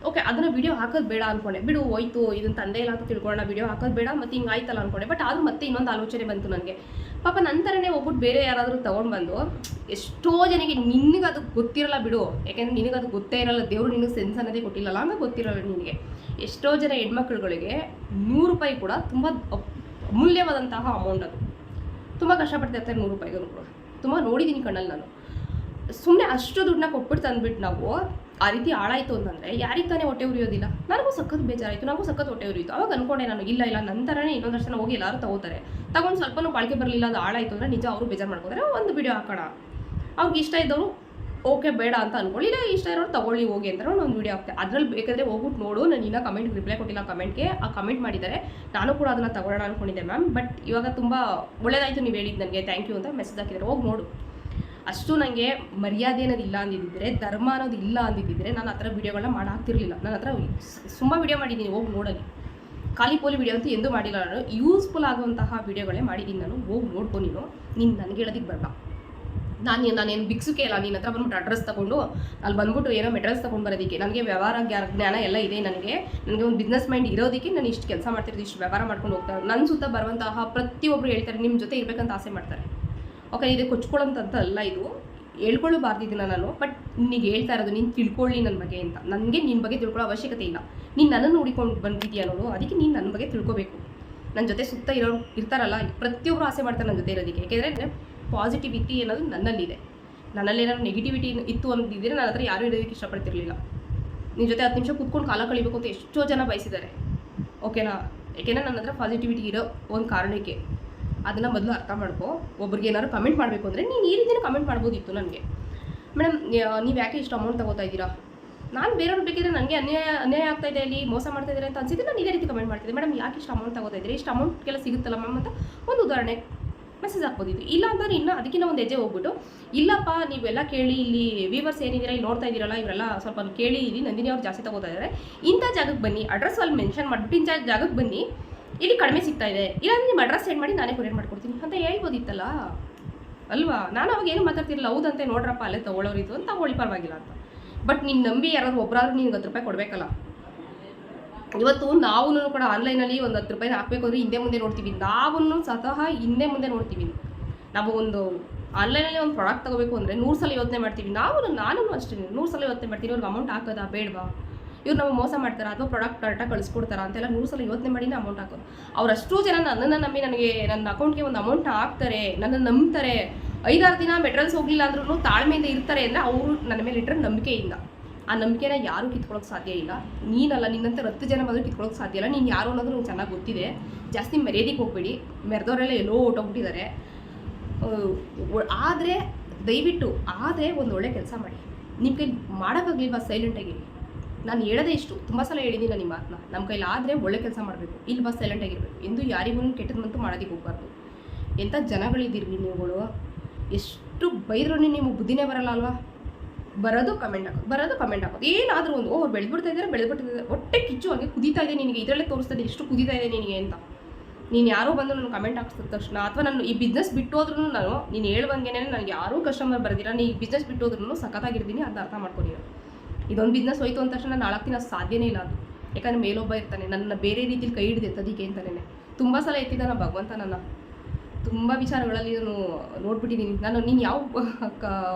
ಓಕೆ ಅದನ್ನು ವಿಡಿಯೋ ಹಾಕೋದು ಬೇಡ ಅನ್ಕೊಂಡೆ. ಬಿಡು, ಹೋಯ್ತು ಇದನ್ನ ತಂದೆ ಇಲ್ಲ ಅಂತ ತಿಳ್ಕೊಳ್ಳೋಣ ವಿಡಿಯೋ ಹಾಕೋದು ಬೇಡ, ಮತ್ತೆ ಹಿಂಗೆ ಆಯ್ತಲ್ಲ ಅನ್ಕೊಂಡೆ. ಬಟ್ ಆದ್ರೂ ಮತ್ತೆ ಇನ್ನೊಂದು ಆಲೋಚನೆ ಬಂತು ನನಗೆ. ಪಾಪ ನಂತರನೇ ಒಬ್ಬಟ್ಟು ಬೇರೆ ಯಾರಾದರೂ ತೊಗೊಂಡು ಬಂದು ಎಷ್ಟೋ ಜನಕ್ಕೆ ನಿನಗೆ ಅದು ಗೊತ್ತಿರಲ್ಲ ಬಿಡು. ಯಾಕೆಂದ್ರೆ ನಿನಗೆ ಅದು ಗೊತ್ತೇ ಇರಲ್ಲ, ದೇವರು ನಿನಗೆ ಸೆನ್ಸ್ ಅನ್ನೋದೇ ಕೊಟ್ಟಿಲ್ಲಲ್ಲ ಅಂತ ಗೊತ್ತಿರಲ್ಲ ನಿನಗೆ. ಎಷ್ಟೋ ಜನ ಹೆಣ್ಮಕ್ಳುಗಳಿಗೆ ನೂರು ರೂಪಾಯಿ ಕೂಡ ತುಂಬ ಅಮೂಲ್ಯವಾದಂತಹ ಅಮೌಂಟ್ ಅದು. ತುಂಬ ಕಷ್ಟಪಡ್ತಿರ್ತಾರೆ ನೂರು ರೂಪಾಯಿಗೂ ಕೂಡ. ತುಂಬ ನೋಡಿದ್ದೀನಿ ಕಣ್ಣಲ್ಲಿ ನಾನು. ಸುಮ್ಮನೆ ಅಷ್ಟು ದುಡ್ಡನ್ನ ಕೊಟ್ಬಿಟ್ಟು ತಂದ್ಬಿಟ್ಟು ನಾವು ಆ ರೀತಿ ಹಾಳಾಯಿತು ಅಂತಂದರೆ ಯಾರಿಗೆ ತಾನೇ ಹೊಟ್ಟೆ ಉರಿಯೋದಿಲ್ಲ? ನನಗೂ ಸಖತ್ ಬೇಜಾರಾಯಿತು ನನಗೂ ಸಖತ್ ಹೊಟ್ಟೆ ಉರಿಯಿತು. ಅವಾಗ ಅನ್ಕೊಂಡೆ ನಾನು, ಇಲ್ಲ ಇಲ್ಲ ನಂತರನೇ ಇನ್ನೊಂದು ವರ್ಷ ಹೋಗಿ ಎಲ್ಲರೂ ತಗೋತಾರೆ. ತಗೊಂಡು ಸ್ವಲ್ಪನೂ ಬಾಳಿಕೆ ಬರಲಿಲ್ಲ, ಅದು ಹಾಳಾಯಿತು ಅಂದರೆ ನಿಜ ಅವರು ಬೇಜಾರು ಮಾಡ್ಕೋತಾರೆ ಒಂದು ವಿಡಿಯೋ ಹಾಕೋಣ. ಅವ್ರಿಗೆ ಇಷ್ಟ ಇದ್ದವರು, ಓಕೆ, ಬೇಡ ಅಂತ ಅನ್ಕೊಳ್ಳಿ. ಇಲ್ಲ, ಇಷ್ಟ ಇರೋರು ತಗೊಳ್ಳಿ, ಹೋಗಿ ಅಂತ ಒಂದು ವಿಡಿಯೋ ಹಾಕ್ತೆ. ಅದ್ರಲ್ಲಿ ಬೇಕಾದರೆ ಹೋಗ್ಬಿಟ್ಟು ನೋಡು, ನಾನು ಇನ್ನೂ ಕಮೆಂಟ್ ರಿಪ್ಲೈ ಕೊಟ್ಟಿಲ್ಲ ಕಮೆಂಟ್ಗೆ ಆ ಕಮೆಂಟ್ ಮಾಡಿದ್ದಾರೆ ನಾನು ಕೂಡ ಅದನ್ನು ತಗೊಳ್ಳೋಣ ಅನ್ಕೊಂಡಿದ್ದೆ ಮ್ಯಾಮ್ ಬಟ್ ಇವಾಗ ತುಂಬ ಒಳ್ಳೇದಾಯಿತು ನೀವು ಹೇಳಿದ್ದು ನನಗೆ. ಥ್ಯಾಂಕ್ ಯು ಅಂತ ಮೆಸೇಜ್ ಹಾಕಿದ್ದಾರೆ ಹೋಗಿ ನೋಡು. ಅಷ್ಟು ನನಗೆ ಮರ್ಯಾದೆ ಅನ್ನೋದು ಇಲ್ಲ ಅಂದಿದ್ದಿದ್ರೆ, ಧರ್ಮ ಅನ್ನೋದು ಇಲ್ಲ ಅಂದಿದ್ದಿದ್ರೆ ನಾನು ಆ ಥರ ವೀಡಿಯೋಗಳನ್ನ ಮಾಡಾಕ್ತಿರ್ಲಿಲ್ಲ ನನ್ನ ಹತ್ರ ತುಂಬ ವೀಡಿಯೋ ಮಾಡಿದ್ದೀನಿ ಹೋಗಿ ನೋಡಲಿ. ಖಾಲಿ ಪೋಲಿ ವಿಡಿಯೋ ಅಂತೂ ಎಂದೂ ಮಾಡಿಲ್ಲ ನಾನು. ಯೂಸ್ಫುಲ್ ಆಗುವಂತಹ ವೀಡಿಯೋಗಳೇ ಮಾಡಿದ್ದೀನಿ ನಾನು. ಹೋಗಿ ನೋಡ್ಕೊ ನೀನು. ನೀನು ನನಗೆ ಹೇಳೋದಕ್ಕೆ ಬರಲ್ಲ ನಾನು ನಾನೇನು ಬಿಕ್ಸುಕೆ ಇಲ್ಲ ನಿನ್ನ ಹತ್ರ ಬಂದ್ಬಿಟ್ಟು ಅಡ್ರೆಸ್ ತಗೊಂಡು ಅಲ್ಲಿ ಬಂದ್ಬಿಟ್ಟು ಏನೋ ಮೆಟೀರಿಯಲ್ಸ್ ತೊಗೊಂಡು ಬರೋದಕ್ಕೆ, ನನಗೆ ವ್ಯವಹಾರ ಜ್ಞಾ- ಜ್ಞಾನ ಎಲ್ಲ ಇದೆ ನನಗೆ. ನನಗೆ ಒಂದು ಬಿಸ್ನೆಸ್ ಮೈಂಡ್ ಇರೋದಕ್ಕೆ ನಾನು ಇಷ್ಟು ಕೆಲಸ ಮಾಡ್ತಿರೋದು, ಇಷ್ಟು ವ್ಯವಹಾರ ಮಾಡ್ಕೊಂಡು ಹೋಗ್ತಾರೆ ನನ್ನ ಸುತ್ತ ಬರುವಂತಹ ಪ್ರತಿಯೊಬ್ಬರು ಹೇಳ್ತಾರೆ ನಿಮ್ಮ ಜೊತೆ ಇರಬೇಕಂತ ಆಸೆ ಮಾಡ್ತಾರೆ. ಓಕೆ, ಇದು ಕೊಚ್ಕೊಳ್ಳೋಂಥದ್ದು ಅಲ್ಲ ಇದು ಹೇಳ್ಕೊಳ್ಳಬಾರ್ದು ನಾನು ಬಟ್ ನಿನಗೆ ಹೇಳ್ತಾ ಇರೋದು, ನೀನು ತಿಳ್ಕೊಳ್ಳಿ ನನ್ನ ಬಗ್ಗೆ ಅಂತ. ನನಗೆ ನಿನ್ನ ಬಗ್ಗೆ ತಿಳ್ಕೊಳ್ಳೋ ಅವಶ್ಯಕತೆ ಇಲ್ಲ. ನೀನು ನನ್ನನ್ನು ನೋಡಿಕೊಂಡು ಬಂದಿದ್ದೀಯ ಅನ್ನೋದು ಅದಕ್ಕೆ ನೀನು ನನ್ನ ಬಗ್ಗೆ ತಿಳ್ಕೊಬೇಕು. ನನ್ನ ಜೊತೆ ಸುತ್ತ ಇರೋರು ಇರ್ತಾರಲ್ಲ ಪ್ರತಿಯೊಬ್ಬರು ಆಸೆ ಮಾಡ್ತಾರೆ ನನ್ನ ಜೊತೆ ಇರೋದಕ್ಕೆ. ಯಾಕೆಂದರೆ ಪಾಸಿಟಿವಿಟಿ ಅನ್ನೋದು ನನ್ನಲ್ಲಿದೆ. ನನ್ನಲ್ಲಿ ಏನಾದ್ರು ನೆಗೆಟಿವಿಟಿ ಇತ್ತು ಅಂದಿದ್ರೆ ನನ್ನ ಹತ್ರ ಯಾರೂ ಇರೋದಕ್ಕೆ ಇಷ್ಟಪಡ್ತಿರಲಿಲ್ಲ. ನಿನ್ನ ಜೊತೆ ಹತ್ತು ನಿಮಿಷ ಕೂತ್ಕೊಂಡು ಕಾಲ ಕಳಿಬೇಕು ಅಂತ ಎಷ್ಟೋ ಜನ ಬಯಸಿದ್ದಾರೆ. ಓಕೆನಾ? ಯಾಕೆಂದರೆ ನನ್ನ ಹತ್ರ ಪಾಸಿಟಿವಿಟಿ ಇರೋ ಒಂದು ಕಾರಣಕ್ಕೆ. ಅದನ್ನು ಮೊದಲು ಅರ್ಥ ಮಾಡ್ಕೋ. ಒಬ್ರಿಗೆ ಏನಾದ್ರು ಕಮೆಂಟ್ ಮಾಡಬೇಕು ಅಂದರೆ ನೀನು ಈ ರೀತಿಯೂ ಕಮೆಂಟ್ ಮಾಡ್ಬೋದಿತ್ತು ನನಗೆ. ಮೇಡಮ್ ನೀವು ಯಾಕೆ ಇಷ್ಟು ಅಮೌಂಟ್ ತಗೋತಾ ಇದ್ದೀರಾ? ನಾನು ಬೇರೆಯವ್ರು ಬೇಕಿದ್ರೆ ನನಗೆ ಅನ್ಯಾಯ ಅನ್ಯಾಯ ಆಗ್ತಾ ಇದೆ ಇಲ್ಲಿ ಮೋಸ ಮಾಡ್ತಾ ಇದ್ದಾರೆ ಅಂತ ಅನ್ಸಿದ್ರೆ ನಾನು ಇದೇ ರೀತಿ ಕಮೆಂಟ್ ಮಾಡ್ತಿದ್ದೆ. ಮೇಡಮ್ ಯಾಕೆ ಇಷ್ಟು ಅಮೌಂಟ್ ತಗೋತಾ ಇದ್ದೀರಿ? ಇಷ್ಟು ಅಮೌಂಟ್ಗೆಲ್ಲ ಸಿಗುತ್ತಲ್ಲ ಮ್ಯಾಮ್ ಅಂತ ಒಂದು ಉದಾಹರಣೆ ಮೆಸೇಜ್ ಹಾಕ್ಬೋದಿತ್ತು. ಇಲ್ಲ ಅಂದರೆ ಇನ್ನು ಅದಕ್ಕಿಂತ ಒಂದು ಹೆಜ್ಜೆ ಹೋಗ್ಬಿಟ್ಟು, ಇಲ್ಲಪ್ಪ, ನೀವೆಲ್ಲ ಕೇಳಿ ಇಲ್ಲಿ ವೀವರ್ಸ್ ಏನಿದ್ದೀರಾ, ಇಲ್ಲಿ ನೋಡ್ತಾ ಇದ್ದೀರಲ್ಲ, ಇವರೆಲ್ಲ ಸ್ವಲ್ಪ ಕೇಳಿ ಇಲ್ಲಿ ನಂದಿನಿ ಅವ್ರು ಜಾಸ್ತಿ ತಗೋತಾ ಇದ್ದಾರೆ ಇಂಥ ಜಾಗಕ್ಕೆ ಬನ್ನಿ ಅಡ್ರೆಸ್ ಅಲ್ಲಿ ಮೆನ್ಷನ್ ಮಾಡಿಬಿಟ್ಟು ಇಂಥ ಜಾಗಕ್ಕೆ ಬನ್ನಿ. ಇಲ್ಲಿ ಕಡಿಮೆ ಸಿಗ್ತಾ ಇದೆ. ಇಲ್ಲಾಂದ್ರೆ ನಿಮ್ಮ ಅಡ್ರೆಸ್ ಸೆಂಡ್ ಮಾಡಿ ನಾನೇ ಕೊರಿಯರ್ ಮಾಡ್ಕೊಡ್ತೀನಿ ಅಂತ ಹೇಳ್ಬೋದಿತ್ತಲ್ಲ? ಅಲ್ವಾ? ನಾನು ಅವಾಗ ಏನು ಮಾತಾಡ್ತಿರಲಿಲ್ಲ, ಹೌದಂತೆ ನೋಡ್ರಪ್ಪ, ಅಲ್ಲೇ ತಗೊಳ್ಳೋರಿ ಅಂತ ತಗೊಳ್ಳಿ ಪರವಾಗಿಲ್ಲ ಅಂತ. ಬಟ್ ನೀನು ನಂಬಿ ಯಾರಾದ್ರು ಒಬ್ಬರಾದ್ರೂ ನಿನ್ಗೆ ಹತ್ತು ರೂಪಾಯಿ ಕೊಡಬೇಕಲ್ಲ? ಇವತ್ತು ನಾವು ಕೂಡ ಆನ್ಲೈನಲ್ಲಿ ಒಂದು ಹತ್ತು ರೂಪಾಯಿ ಹಾಕಬೇಕು ಅಂದರೆ ಹಿಂದೆ ಮುಂದೆ ನೋಡ್ತೀವಿ. ನಾವು ಸ್ವತಃ ಹಿಂದೆ ಮುಂದೆ ನೋಡ್ತೀವಿ. ನಾವು ಒಂದು ಆನ್ಲೈನಲ್ಲಿ ಒಂದು ಪ್ರಾಡಕ್ಟ್ ತಗೋಬೇಕು ಅಂದರೆ ನೂರು ಸಲ ಯೋಚನೆ ಮಾಡ್ತೀವಿ. ನಾವು ನಾನು ಅಷ್ಟೇ. ನೂರು ಸಲ ಯೋಚನೆ ಮಾಡ್ತೀನಿ. ಅವ್ರಿಗೆ ಅಮೌಂಟ್ ಹಾಕೋದಾ, ಬೇಡವಾ? ಇವ್ರು ನಾವು ಮೋಸ ಮಾಡ್ತಾರೆ ಅಥವಾ ಪ್ರಾಡಕ್ಟ್ ಕರೆಕ್ಟಾಗಿ ಕಳಿಸ್ಕೊಡ್ತಾರ ಅಂತೆಲ್ಲ ನೂರು ಸಲ ಯೋಚನೆ ಮಾಡಿನೇ ಅಮೌಂಟ್ ಹಾಕೋದು. ಅವ್ರು ಅಷ್ಟು ಜನ ನನ್ನನ್ನು ನಂಬಿ ನನಗೆ ನನ್ನ ಅಕೌಂಟ್ಗೆ ಒಂದು ಅಮೌಂಟ್ ಹಾಕ್ತಾರೆ, ನನ್ನನ್ನು ನಂಬ್ತಾರೆ. ಐದಾರು ದಿನ ಮೆಟ್ರಲ್ಸ್ ಹೋಗಲಿಲ್ಲ ಅಂದ್ರೂ ತಾಳ್ಮೆಯಿಂದ ಇರ್ತಾರೆ ಅಂದರೆ ಅವರು ನನ್ನ ಮೇಲೆ ಇಟ್ಟರೆ ನಂಬಿಕೆಯಿಂದ. ಆ ನಂಬಿಕೆನ ಯಾರೂ ಕಿತ್ಕೊಳ್ಳೋಕೆ ಸಾಧ್ಯ ಇಲ್ಲ. ನೀನಲ್ಲ, ನಿನ್ನಂತ ಹತ್ತು ಜನ ಬಂದರೂ ಕಿತ್ಕೊಳ್ಳೋಕೆ ಸಾಧ್ಯ ಇಲ್ಲ. ನೀನು ಯಾರು ಅನ್ನೋದು ನಂಗೆ ಚೆನ್ನಾಗಿ ಗೊತ್ತಿದೆ. ಜಾಸ್ತಿ ಮೆರೆಯೋದಕ್ಕೆ ಹೋಗ್ಬೇಡಿ. ಮೆರೆದವರೆಲ್ಲ ಎಲ್ಲೋ ಹೊಟ್ಟೋಗ್ಬಿಟ್ಟಿದ್ದಾರೆ ಆದರೆ ದಯವಿಟ್ಟು, ಆದರೆ ಒಂದು ಒಳ್ಳೆ ಕೆಲಸ ಮಾಡಿ. ನಿಮಗೆ ಮಾಡೋಕ್ಕಾಗಲಿಲ್ವಾ ಸೈಲೆಂಟಾಗಿರಿ ನಾನು ಹೇಳೋದೇ ಇಷ್ಟು. ತುಂಬ ಸಲ ಹೇಳಿದ್ದೀನಿ ನಿಮ್ಮ ಮಾತನ್ನ ನಮ್ಮ ಕೈಲಿ ಆದರೆ ಒಳ್ಳೆ ಕೆಲಸ ಮಾಡಬೇಕು. ಇಲ್ಲಿ ಬಸ್ ಸೈಲೆಂಟ್ ಆಗಿರಬೇಕು. ಎಂದು ಯಾರಿಗೂ ಕೆಟ್ಟದಂತೂ ಮಾಡೋದಕ್ಕೆ ಹೋಗ್ಬಾರ್ದು. ಎಂಥ ಜನಗಳಿದ್ದೀರಿ ನೀವುಗಳು ಎಷ್ಟು ಬೈದ್ರೂ ನಿಮಗೆ ಬುದ್ಧಿನೇ ಬರಲ್ಲ ಅಲ್ವಾ? ಬರೋದು ಕಮೆಂಟ್ ಹಾಕೋದು ಬರೋದು ಕಮೆಂಟ್ ಹಾಕೋದು ಏನಾದರೂ ಒಂದು ಓವರ್ ಬೆಳೆದ್ಬಿಡ್ತಾ ಇದ್ದಾರೆ ಬೆಳೆದ್ಬಿಡ್ತಿದ್ದಾರೆ ಹೊಟ್ಟೆ ಕಿಚ್ಚು ಹಂಗೆ ಕುದೀತಾ ಇದೆ ನಿನಗೆ. ಇದರಲ್ಲೇ ತೋರಿಸ್ತಾ ಇದೆ ಎಷ್ಟು ಕುದೀತಾ ಇದೆ ನಿನಗೆ ಅಂತ. ನೀನು ಯಾರೋ ಬಂದು ನನಗೆ ಕಮೆಂಟ್ ಹಾಕ್ಸಿದ ತಕ್ಷಣ, ಅಥವಾ ನಾನು ಈ ಬಿಸ್ನೆಸ್ ಬಿಟ್ಟೋದ್ರೂ ನಾನು, ನೀನು ಹೇಳುವಂಗೆ ನನಗೆ ಯಾರೂ ಕಸ್ಟಮರ್ ಬರ್ದಿರ ನೀ ಈ ಬಿಟ್ಟು ಹೋದ್ರೂ ಸಖತ್ತಾಗಿರ್ತೀನಿ ಅಂತ ಅರ್ಥ ಮಾಡ್ಕೊಂಡು ಇದೊಂದು ಬಿಸ್ನೆಸ್ ಹೋಯ್ತು ಅಂದ ತಕ್ಷಣ ನಾಲ್ಕು ದಿನ ಸಾಧ್ಯನೇ ಇಲ್ಲ ಅದು. ಯಾಕಂದ್ರೆ ಮೇಲೊಬ್ಬ ಇರ್ತಾನೆ ನನ್ನ ಬೇರೆ ರೀತಿಲಿ ಕೈ ಹಿಡಿದು ಎತ್ತದಿಕ್ಕೆ ಅಂತಾನೆ ತುಂಬ ಸಲ ಎತ್ತಿದ್ದಾನ ಭಗವಂತ ನನ್ನ. ತುಂಬ ವಿಚಾರಗಳಲ್ಲಿ ನಾನು ನೋಡ್ಬಿಟ್ಟಿದ್ದೀನಿ. ನಾನು ನೀನು ಯಾವ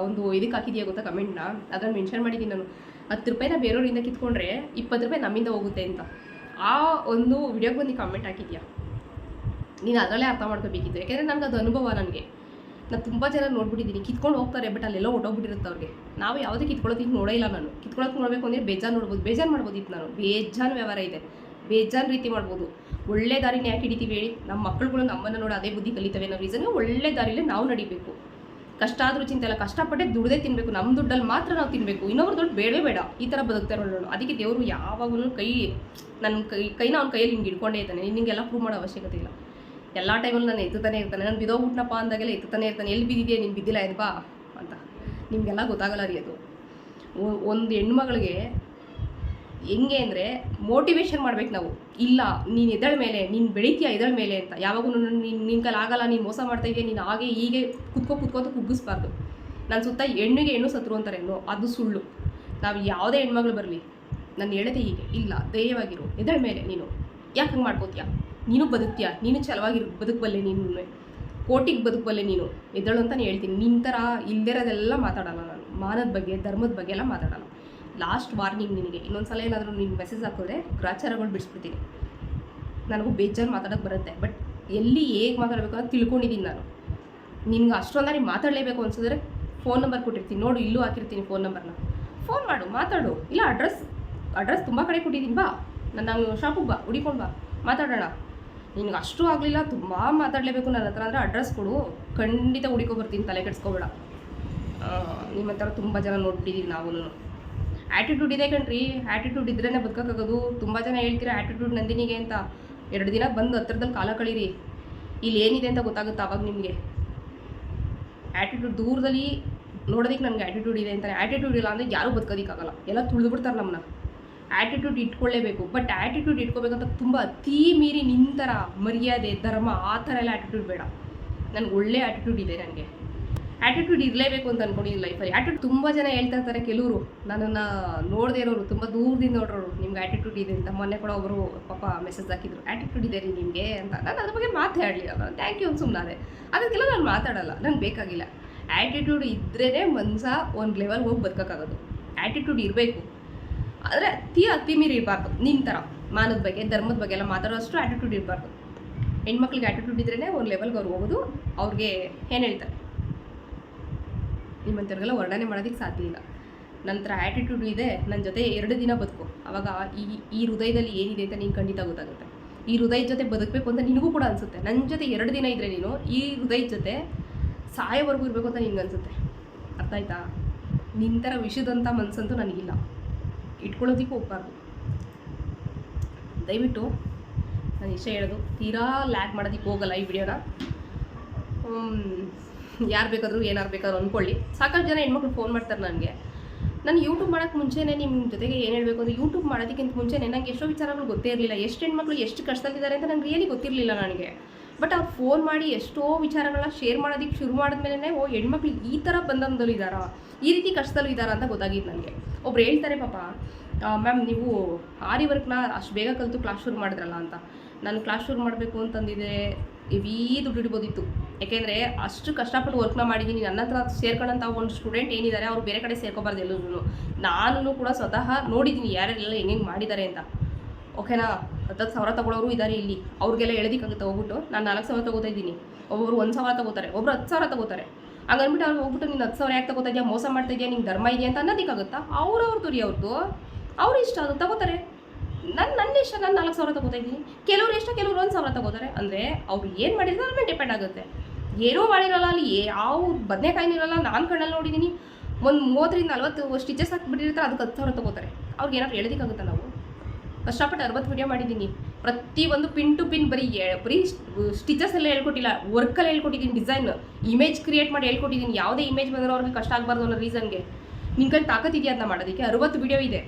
ಒಂದು ಇದಕ್ಕೆ ಹಾಕಿದೆಯಾ ಗೊತ್ತಾ ಕಮೆಂಟ್ನ ಅದನ್ನು ಮೆನ್ಷನ್ ಮಾಡಿದ್ದೀನಿ ನಾನು. ಹತ್ತು ರೂಪಾಯಿನ ಬೇರೆಯವರಿಂದ ಕಿತ್ಕೊಂಡ್ರೆ ಇಪ್ಪತ್ತು ರೂಪಾಯಿ ನಮ್ಮಿಂದ ಹೋಗುತ್ತೆ ಅಂತ. ಆ ಒಂದು ವಿಡಿಯೋಗೆ ಬಂದು ಕಮೆಂಟ್ ಹಾಕಿದ್ಯಾ? ನೀನು ಅದರಲ್ಲೇ ಅರ್ಥ ಮಾಡ್ಕೋಬೇಕಿತ್ತು. ಯಾಕೆಂದರೆ ನನಗೆ ಅದು ಅನುಭವ ನನಗೆ. ನಾನು ತುಂಬ ಜನ ನೋಡ್ಬಿಟ್ಟಿದ್ದೀನಿ ಕಿತ್ಕೊಂಡು ಹೋಗ್ತಾರೆ ಬಟ್ ಅಲ್ಲೆಲ್ಲ ಹೊಟ್ಟೋಗ್ಬಿಟ್ಟಿರುತ್ತೆ ಅವ್ರಿಗೆ. ನಾವು ಯಾವುದೇ ಕಿತ್ಕೊಳ್ಳೋದಕ್ಕೆ ಇಲ್ಲ ನಾನು. ಕಿತ್ಕೊಳ್ಳೋಕೆ ನೋಡಬೇಕು ಅಂದರೆ ಬೇಜಾರು ನೋಡ್ಬೋದು, ಬೇಜಾರು ಮಾಡ್ಬೋದಿತ್ತು ನಾನು. ಬೇಜಾನ್ ವ್ಯವಹಾರ ಇದೆ. ಬೇಜಾನ್ ರೀತಿ ಮಾಡ್ಬೋದು. ಒಳ್ಳೆ ದಾರಿನ ಯಾಕೆ ಹಿಡಿತೀವಿ ಹೇಳಿ? ನಮ್ಮ ಮಕ್ಕಳುಗಳು ನಮ್ಮನ್ನು ನೋಡಿ ಅದೇ ಬುದ್ಧಿ ಕಲಿತವೆ ಅನ್ನೋ ರೀಸನ್ಗೆ ಒಳ್ಳೆ ದಾರಿಲೇ ನಾವು ನಡಿಬೇಕು. ಕಷ್ಟ ಆದರೂ ಚಿಂತೆ ಇಲ್ಲ. ಕಷ್ಟಪಟ್ಟೆ ದುಡ್ದೇ ತಿನ್ನಬೇಕು ನಮ್ಮ ದುಡ್ಡಲ್ಲಿ ಮಾತ್ರ ನಾವು ತಿನ್ನಬೇಕು ಇನ್ನೊಬ್ರು ದುಡ್ಡು ಬೇಡವೇ ಬೇಡ. ಈ ಥರ ಬದುಕ್ತಾ ನೋಡೋಣ ಅದಕ್ಕೆ ದೇವರು ಯಾವಾಗಲೂ ಕೈ ನನ್ನ ಕೈ, ಕೈನ ಅವ್ನ ಕೈಯಲ್ಲಿ ಹಿಂಗೆ ಇಟ್ಕೊಂಡೇ ಇದ್ದಾನೆ. ನಿನಗೆಲ್ಲ ಪ್ರೂವ್ ಮಾಡೋ ಅವಶ್ಯಕತೆ ಇಲ್ಲ. ಎಲ್ಲ ಟೈಮಲ್ಲೂ ನಾನು ಎತ್ತುತ್ತಾನೆ ಇರ್ತಾನೆ. ನಾನು ಬಿದೋಗ್ಬಿಟ್ನಪ್ಪ ಅಂದಾಗೆಲ್ಲ ಎತ್ತುತ್ತಾನೆ ಇರ್ತಾನೆ. ಎಲ್ಲಿ ಬಿದ್ದಿದೆಯಾ ನೀನು ಬಿದ್ದಿಲ್ಲ ಇಲ್ವಾ ಅಂತ. ನಿಮಗೆಲ್ಲ ಗೊತ್ತಾಗಲ್ಲ ರೀ ಅದು. ಒಂದು ಹೆಣ್ಮಗಳಿಗೆ ಹೆಂಗೆ ಅಂದರೆ ಮೋಟಿವೇಶನ್ ಮಾಡ್ಬೇಕು ನಾವು. ಇಲ್ಲ, ನೀನು ಎದಳ ಮೇಲೆ, ನೀನು ಬೆಳಿತೀಯ ಎದಳ ಮೇಲೆ ಅಂತ. ಯಾವಾಗೂ ನೀನು ನಿನ್ನ ಕೈಲಿ ಆಗಲ್ಲ, ನೀನು ಮೋಸ ಮಾಡ್ತಾ ಇದೆಯಾ, ನೀನು ಹಾಗೆ ಹೀಗೆ ಕುತ್ಕೋ ಕುತ್ಕೋತ ಕುಗ್ಗಿಸ್ಬಾರ್ದು. ನನ್ನ ಸುತ್ತ ಹೆಣ್ಣಿಗೆ ಹೆಣ್ಣು ಸತ್ರು ಅಂತಾರೆ ನೋ ಅದು ಸುಳ್ಳು. ನಾವು ಯಾವುದೇ ಹೆಣ್ಮಗಳು ಬರಲಿ, ನಾನು ಹೇಳದೆ ಹೀಗೆ. ಇಲ್ಲ, ಧೈರ್ಯವಾಗಿರು. ಎದಳ ಮೇಲೆ ನೀನು. ಯಾಕೆ ಹಂಗೆ ಮಾಡ್ಕೋತೀಯ? ನೀನು ಬದುಕ್ತೀಯ, ನೀನು ಛಲವಾಗಿರು ಬದುಕಬಲ್ಲೆ ನೀನು ಕೋಟಿಗೆ ಬದುಕಬಲ್ಲೆ ನೀನು. ಎದ್ದಳು ಅಂತಾನೆ ಹೇಳ್ತೀನಿ. ನಿನ್ನ ಥರ ಇಲ್ದಿರೋದೆಲ್ಲ ಮಾತಾಡೋಲ್ಲ ನಾನು. ಮಾನದ ಬಗ್ಗೆ, ಧರ್ಮದ ಬಗ್ಗೆ ಎಲ್ಲ ಮಾತಾಡೋಲ್ಲ. ಲಾಸ್ಟ್ ವಾರ್ನಿಂಗ್ ನಿನಗೆ. ಇನ್ನೊಂದು ಸಲ ಏನಾದರೂ ನೀನು ಮೆಸೇಜ್ ಹಾಕಿದ್ರೆ ಗ್ರಾಚಾರಗಳು ಬಿಡಿಸ್ಬಿಡ್ತೀನಿ. ನನಗೂ ಬೇಜಾರು ಮಾತಾಡೋಕ್ಕೆ ಬರುತ್ತೆ. ಬಟ್ ಎಲ್ಲಿ ಹೇಗೆ ಮಾತಾಡಬೇಕು ಅಂತ ತಿಳ್ಕೊಂಡಿದ್ದೀನಿ ನಾನು. ನಿನ್ಗೆ ಅಷ್ಟೊಂದಾರಿ ಮಾತಾಡಲೇಬೇಕು ಅನ್ಸಿದ್ರೆ ಫೋನ್ ನಂಬರ್ ಕೊಟ್ಟಿರ್ತೀನಿ. ನೋಡು, ಇಲ್ಲೂ ಹಾಕಿರ್ತೀನಿ ಫೋನ್ ನಂಬರ್ನ ಫೋನ್ ಮಾಡು, ಮಾತಾಡು. ಇಲ್ಲ ಅಡ್ರೆಸ್ ಅಡ್ರೆಸ್ ತುಂಬ ಕಡೆ ಕೊಟ್ಟಿದ್ದೀನಿ ಬಾ. ನನ್ನ ನಾನು ಶಾಪಿಗೆ ಬಾ, ಹುಡಿಕೊಂಡು ಬಾ. ಮಾತಾಡೋಣ. ನಿನ್ಗೆ ಅಷ್ಟು ಆಗಲಿಲ್ಲ, ತುಂಬ ಮಾತಾಡಲೇಬೇಕು. ನನ್ನ ಹತ್ರ ಅಂದರೆ ಅಡ್ರೆಸ್ ಕೊಡು. ಖಂಡಿತ ಹುಡುಕೋ ಬರ್ತೀನಿ, ತಲೆ ಕೆಡ್ಸ್ಕೊಬೇಡ. ನಿಮ್ಮ ಹತ್ರ ತುಂಬ ಜನ ನೋಡ್ಬಿಟ್ಟಿದ್ದೀವಿ ನಾವು ಆ್ಯಟಿಟ್ಯೂಡ್ ಇದೆ ಕಣ್ರಿ. ಆ್ಯಟಿಟ್ಯೂಡ್ ಇದ್ರೇ ಬದುಕೋಕ್ಕಾಗೋದು. ತುಂಬ ಜನ ಹೇಳ್ತೀರಾ ಆ್ಯಟಿಟ್ಯೂಡ್ ನಂದಿನಿಗೆ ಅಂತ. ಎರಡು ದಿನ ಬಂದು ಹತ್ರದಲ್ಲಿ ಕಾಲ ಕಳೀರಿ. ಇಲ್ಲಿ ಏನಿದೆ ಅಂತ ಗೊತ್ತಾಗುತ್ತೆ ಆವಾಗ ನಿಮಗೆ? ಆ್ಯಟಿಟ್ಯೂಡ್ ದೂರದಲ್ಲಿ ನೋಡೋದಕ್ಕೆ ನನಗೆ ಆ್ಯಟಿಟ್ಯೂಡ್ ಇದೆ ಅಂತಾರೆ ಆ್ಯಟಿಟ್ಯೂಡ್ ಇಲ್ಲ ಅಂದರೆ ಯಾರೂ ಬದುಕೋದಕ್ಕಾಗಲ್ಲ. ಎಲ್ಲ ತುಳಿದು ಬಿಡ್ತಾರೆ ನಮ್ಮನ್ನ ಆ್ಯಟಿಟ್ಯೂಡ್ ಇಟ್ಕೊಳ್ಳೇಬೇಕು. ಬಟ್ ಆ್ಯಟಿಟ್ಯೂಡ್ ಇಟ್ಕೋಬೇಕಂತ ತುಂಬ ಅತೀ ಮೀರಿ ನಿಂತರ ಮರ್ಯಾದೆ, ಧರ್ಮ, ಆ ಥರ ಎಲ್ಲ ಆ್ಯಟಿಟ್ಯೂಡ್ ಬೇಡ. ನನಗೆ ಒಳ್ಳೆ ಆ್ಯಟಿಟ್ಯೂಡ್ ಇದೆ ನನಗೆ. ಆ್ಯಟಿಟ್ಯೂಡ್ ಇರಲೇಬೇಕು ಅಂತ ಅನ್ಕೊಂಡಿದ್ದೀನಿ ಲೈಫಲ್ಲಿ ಆ್ಯಟಿಟ್ಯೂಡ್ ತುಂಬ ಜನ ಹೇಳ್ತಾ ಇರ್ತಾರೆ ಕೆಲವರು. ನನ್ನನ್ನು ನೋಡದೇ ಇರೋರು, ತುಂಬ ದೂರದಿಂದ ನೋಡೋರು ನಿಮ್ಗೆ ಆ್ಯಟಿಟ್ಯೂಡ್ ಇದೆ ಅಂತ. ಮೊನ್ನೆ ಕೂಡ ಒಬ್ಬರು ಪಾಪ ಮೆಸೇಜ್ ಹಾಕಿದ್ರು. ಆ್ಯಟಿಟ್ಯೂಡ್ ಇದೆ ರೀ ನಿಮಗೆ ಅಂತ. ನಾನು ಅದ್ರ ಬಗ್ಗೆ ಮಾತಾಡಲಿಲ್ಲ ಥ್ಯಾಂಕ್ ಯು ಅಂತ ಸುಮ್ಮನೆ ಅದಕ್ಕೆಲ್ಲ ನಾನು. ಮಾತಾಡಲ್ಲ. ನಂಗೆ ಬೇಕಾಗಿಲ್ಲ. ಆ್ಯಟಿಟ್ಯೂಡ್ ಇದ್ರೇ ಮನ್ಸ ಒಂದು ಲೆವೆಲ್ಗೆ ಹೋಗಿ ಬದುಕೋಕ್ಕಾಗೋದು. ಆ್ಯಟಿಟ್ಯೂಡ್ ಇರಬೇಕು. ಆದರೆ ಅತಿ ಅತಿ ಮೀರಿ ಇರಬಾರ್ದು ನಿಮ್ಮ ಥರ ಮಾನದ ಬಗ್ಗೆ, ಧರ್ಮದ ಬಗ್ಗೆ ಎಲ್ಲ ಮಾತಾಡೋಷ್ಟು ಆ್ಯಟಿಟ್ಯೂಡ್ ಇರಬಾರ್ದು. ಹೆಣ್ಮಕ್ಳಿಗೆ ಆ್ಯಟಿಟ್ಯೂಡ್ ಇದ್ರೇ ಒಂದು ಲೆವೆಲ್ಗೆ ಅವ್ರು ಹೋಗೋದು, ಅವ್ರಿಗೆ ಏನು ಹೇಳ್ತಾರೆ? ನಿಮ್ಮಂಥವ್ರಿಗೆಲ್ಲ ವರ್ಣನೆ ಮಾಡೋದಕ್ಕೆ ಸಾಧ್ಯ ಇಲ್ಲ. ನಂತರ ಆ್ಯಟಿಟ್ಯೂಡ್ ಇದೆ ನನ್ನ ಜೊತೆ ಎರಡು ದಿನ ಬದುಕು. ಅವಾಗ ಈ ಈ ಹೃದಯದಲ್ಲಿ ಏನಿದೆ ಅಂತ ನೀನು ಖಂಡಿತ ಗೊತ್ತಾಗುತ್ತೆ. ಈ ಹೃದಯದ ಜೊತೆ ಬದುಕಬೇಕು ಅಂತ ನಿನಗೂ ಕೂಡ ಅನಿಸುತ್ತೆ. ನನ್ನ ಜೊತೆ ಎರಡು ದಿನ ಇದ್ದರೆ ನೀನು ಈ ಹೃದಯದ ಜೊತೆ ಸಾಯೋವರೆಗೂ ಇರಬೇಕು ಅಂತ ನಿನಗನ್ಸುತ್ತೆ ಅರ್ಥ ಆಯ್ತಾ? ನಿನ್ನ ಥರ ವಿಷದಂಥ ಮನಸ್ಸಂತೂ ನನಗಿಲ್ಲ. ಇಟ್ಕೊಳ್ಳೋದಕ್ಕೂ ಹೋಗ್ಬಾರ್ದು ದಯವಿಟ್ಟು ನಾನು ಇಷ್ಟ ಹೇಳೋದು, ತೀರಾ ಲ್ಯಾಕ್ ಮಾಡೋದಕ್ಕೆ ಹೋಗಲ್ಲ ಈ ವಿಡಿಯೋನ. ಯಾರು ಬೇಕಾದರೂ ಏನಾರು ಬೇಕಾದ್ರು ಅಂದ್ಕೊಳ್ಳಿ ಸಾಕಷ್ಟು ಜನ ಹೆಣ್ಮಕ್ಳು ಫೋನ್ ಮಾಡ್ತಾರೆ ನನಗೆ. ನಾನು ಯೂಟ್ಯೂಬ್ ಮಾಡೋಕ್ಕೆ ಮುಂಚೆನೇ ನಿಮ್ಮ ಜೊತೆಗೆ ಏನು ಹೇಳಬೇಕು ಅಂದರೆ ಯೂಟ್ಯೂಬ್ ಮಾಡೋದಕ್ಕಿಂತ ಮುಂಚೆನೇ ನನಗೆ ಎಷ್ಟೋ ವಿಚಾರಗಳು ಗೊತ್ತೇ ಇರಲಿಲ್ಲ. ಎಷ್ಟು ಹೆಣ್ಮಕ್ಳು ಎಷ್ಟು ಕಷ್ಟದಲ್ಲಿದ್ದಾರೆ ಅಂತ ನನಗೆ ರಿಯಲಿ ಗೊತ್ತಿರಲಿಲ್ಲ ನನಗೆ. ಬಟ್ ಅವ್ರು ಫೋನ್ ಮಾಡಿ ಎಷ್ಟೋ ವಿಚಾರಗಳನ್ನ ಶೇರ್ ಮಾಡೋದಕ್ಕೆ ಶುರು ಮಾಡಿದ್ಮೇಲೆ ಓ, ಹೆಣ್ಮಕ್ಳು ಈ ಥರ ಬಂಧನದಲ್ಲೂ ಇದ್ದಾರಾ ಈ ರೀತಿ ಕಷ್ಟದಲ್ಲೂ ಇದ್ದಾರಾ ಅಂತ ಗೊತ್ತಾಗಿತ್ತು ನನಗೆ. ಒಬ್ರು ಹೇಳ್ತಾರೆ, ಪಾಪ ಮ್ಯಾಮ್, ನೀವು ಆರಿ ವರ್ಕ್ನ ಅಷ್ಟು ಬೇಗ ಕಲಿತು ಕ್ಲಾಸ್ ಶುರು ಮಾಡಿದ್ರಲ್ಲ ಅಂತ. ನಾನು ಕ್ಲಾಸ್ ಶುರು ಮಾಡಬೇಕು ಅಂತಂದಿದ್ದೆ ಇವೀ ದುಡ್ಡು ಇಡ್ಬೋದಿತ್ತು ಯಾಕೆಂದರೆ ಅಷ್ಟು ಕಷ್ಟಪಟ್ಟು ವರ್ಕ್ನ ಮಾಡಿದ್ದೀನಿ ನನ್ನ ಹತ್ರ ಸೇರ್ಕೊಂಡಂಥ ಒಂದು ಸ್ಟೂಡೆಂಟ್ ಏನಿದ್ದಾರೆ ಅವ್ರು ಬೇರೆ ಕಡೆ ಸೇರ್ಕೋಬಾರ್ದು ಎಲ್ಲರೂ ನಾನು ಕೂಡ ಸ್ವತಃ ನೋಡಿದ್ದೀನಿ ಯಾರ್ಯಾರೆಲ್ಲ ಹೆಂಗೆ ಮಾಡಿದ್ದಾರೆ ಅಂತ. ಓಕೆನಾ? ಹತ್ತತ್ತು ಸಾವಿರ ತಗೊಳ್ಳೋರು ಇದ್ದಾರೆ ಇಲ್ಲಿ. ಅವ್ರಿಗೆಲ್ಲ ಎಳೆದಿಕ್ಕಾಗುತ್ತೆ ಹೋಗ್ಬಿಟ್ಟು ನಾನು ನಾಲ್ಕು ಸಾವಿರ ತಗೋತಾ ಇದ್ದೀನಿ. ಒಬ್ಬೊಬ್ರು ಒಂದು ಸಾವಿರ ತಗೋತಾರೆ. ಒಬ್ಬರು ಹತ್ತು ಸಾವಿರ ತಗೋತಾರೆ. ಹಂಗನ್ಬಿಟ್ಟು ಅವ್ರು ಹೋಗ್ಬಿಟ್ಟು ನೀನು ಹತ್ತು ಸಾವಿರ ಯಾಕೆ ತಗೋತಾ ಇದೆಯಾ? ಮೋಸ ಮಾಡ್ತಾ ಇದೆಯಾ? ನಿಂಗೆ ಧರ್ಮ ಇದೆಯಾ ಅಂತ ಅನ್ನೋದಕ್ಕಾಗುತ್ತಾ? ಅವ್ರವ್ರ ತುರಿ ಅವ್ರದ್ದು ಅವ್ರು ಇಷ್ಟ ಅದು ತಗೋತಾರೆ. ನನ್ನ ನನ್ನ ಇಷ್ಟ. ನಾನು ನಾಲ್ಕು ಸಾವಿರ ತಗೋತಾ ಇದ್ದೀನಿ. ಕೆಲವ್ರು ಇಷ್ಟ, ಕೆಲವ್ರು ಒಂದು ಸಾವಿರ ತಗೋತಾರೆ. ಅಂದರೆ ಅವ್ರು ಏನು ಮಾಡಿದ್ರೆ ಅದ್ರ ಮೇಲೆ ಡಿಪೆಂಡ್ ಆಗುತ್ತೆ. ಏನೋ ಮಾಡಿರಲ್ಲ ಅಲ್ಲಿ ಯಾವ ಬದನೆಕಾಯಿನಿರಲ್ಲ ನಾನು ಕಣ್ಣಲ್ಲಿ ನೋಡಿದ್ದೀನಿ ಒಂದು ಮೂವತ್ತರಿಂದ ನಲ್ವತ್ತು ಸ್ಟಿಚಸ್ ಹಾಕ್ಬಿಟ್ಟಿರ್ತಾರೆ ಅದಕ್ಕೆ ಹತ್ತು ಸಾವಿರ ತಗೋತಾರೆ. ಅವ್ರಿಗೆ ಏನಾದ್ರು ಹೇಳೋದಕ್ಕಾಗುತ್ತಾ ನಾವು? ಕಷ್ಟಪಟ್ಟು ಅರವತ್ತು ವಿಡಿಯೋ ಮಾಡಿದ್ದೀನಿ. ಪ್ರತಿಯೊಂದು ಪಿನ್ ಟು ಪಿನ್ ಬರೀ ಬರೀ ಸ್ಟಿಚಸ್ ಎಲ್ಲ ಹೇಳ್ಕೊಟ್ಟಿಲ್ಲ ವರ್ಕಲ್ಲಿ ಹೇಳ್ಕೊಟ್ಟಿದ್ದೀನಿ ಡಿಸೈನ್ ಇಮೇಜ್ ಕ್ರಿಯೇಟ್ ಮಾಡಿ ಹೇಳ್ಕೊಟ್ಟಿದ್ದೀನಿ. ಯಾವುದೇ ಇಮೇಜ್ ಬಂದರೂ ಅವ್ರಿಗೆ ಕಷ್ಟ ಆಗಬಾರ್ದು ಅನ್ನೋ ರೀಸನ್ಗೆ ಕೈ ತಾಕತ್ತಿದೆಯಾ ಅದನ್ನ ಮಾಡೋದಕ್ಕೆ? ಅರವತ್ತು ವಿಡಿಯೋ ಇದೆ.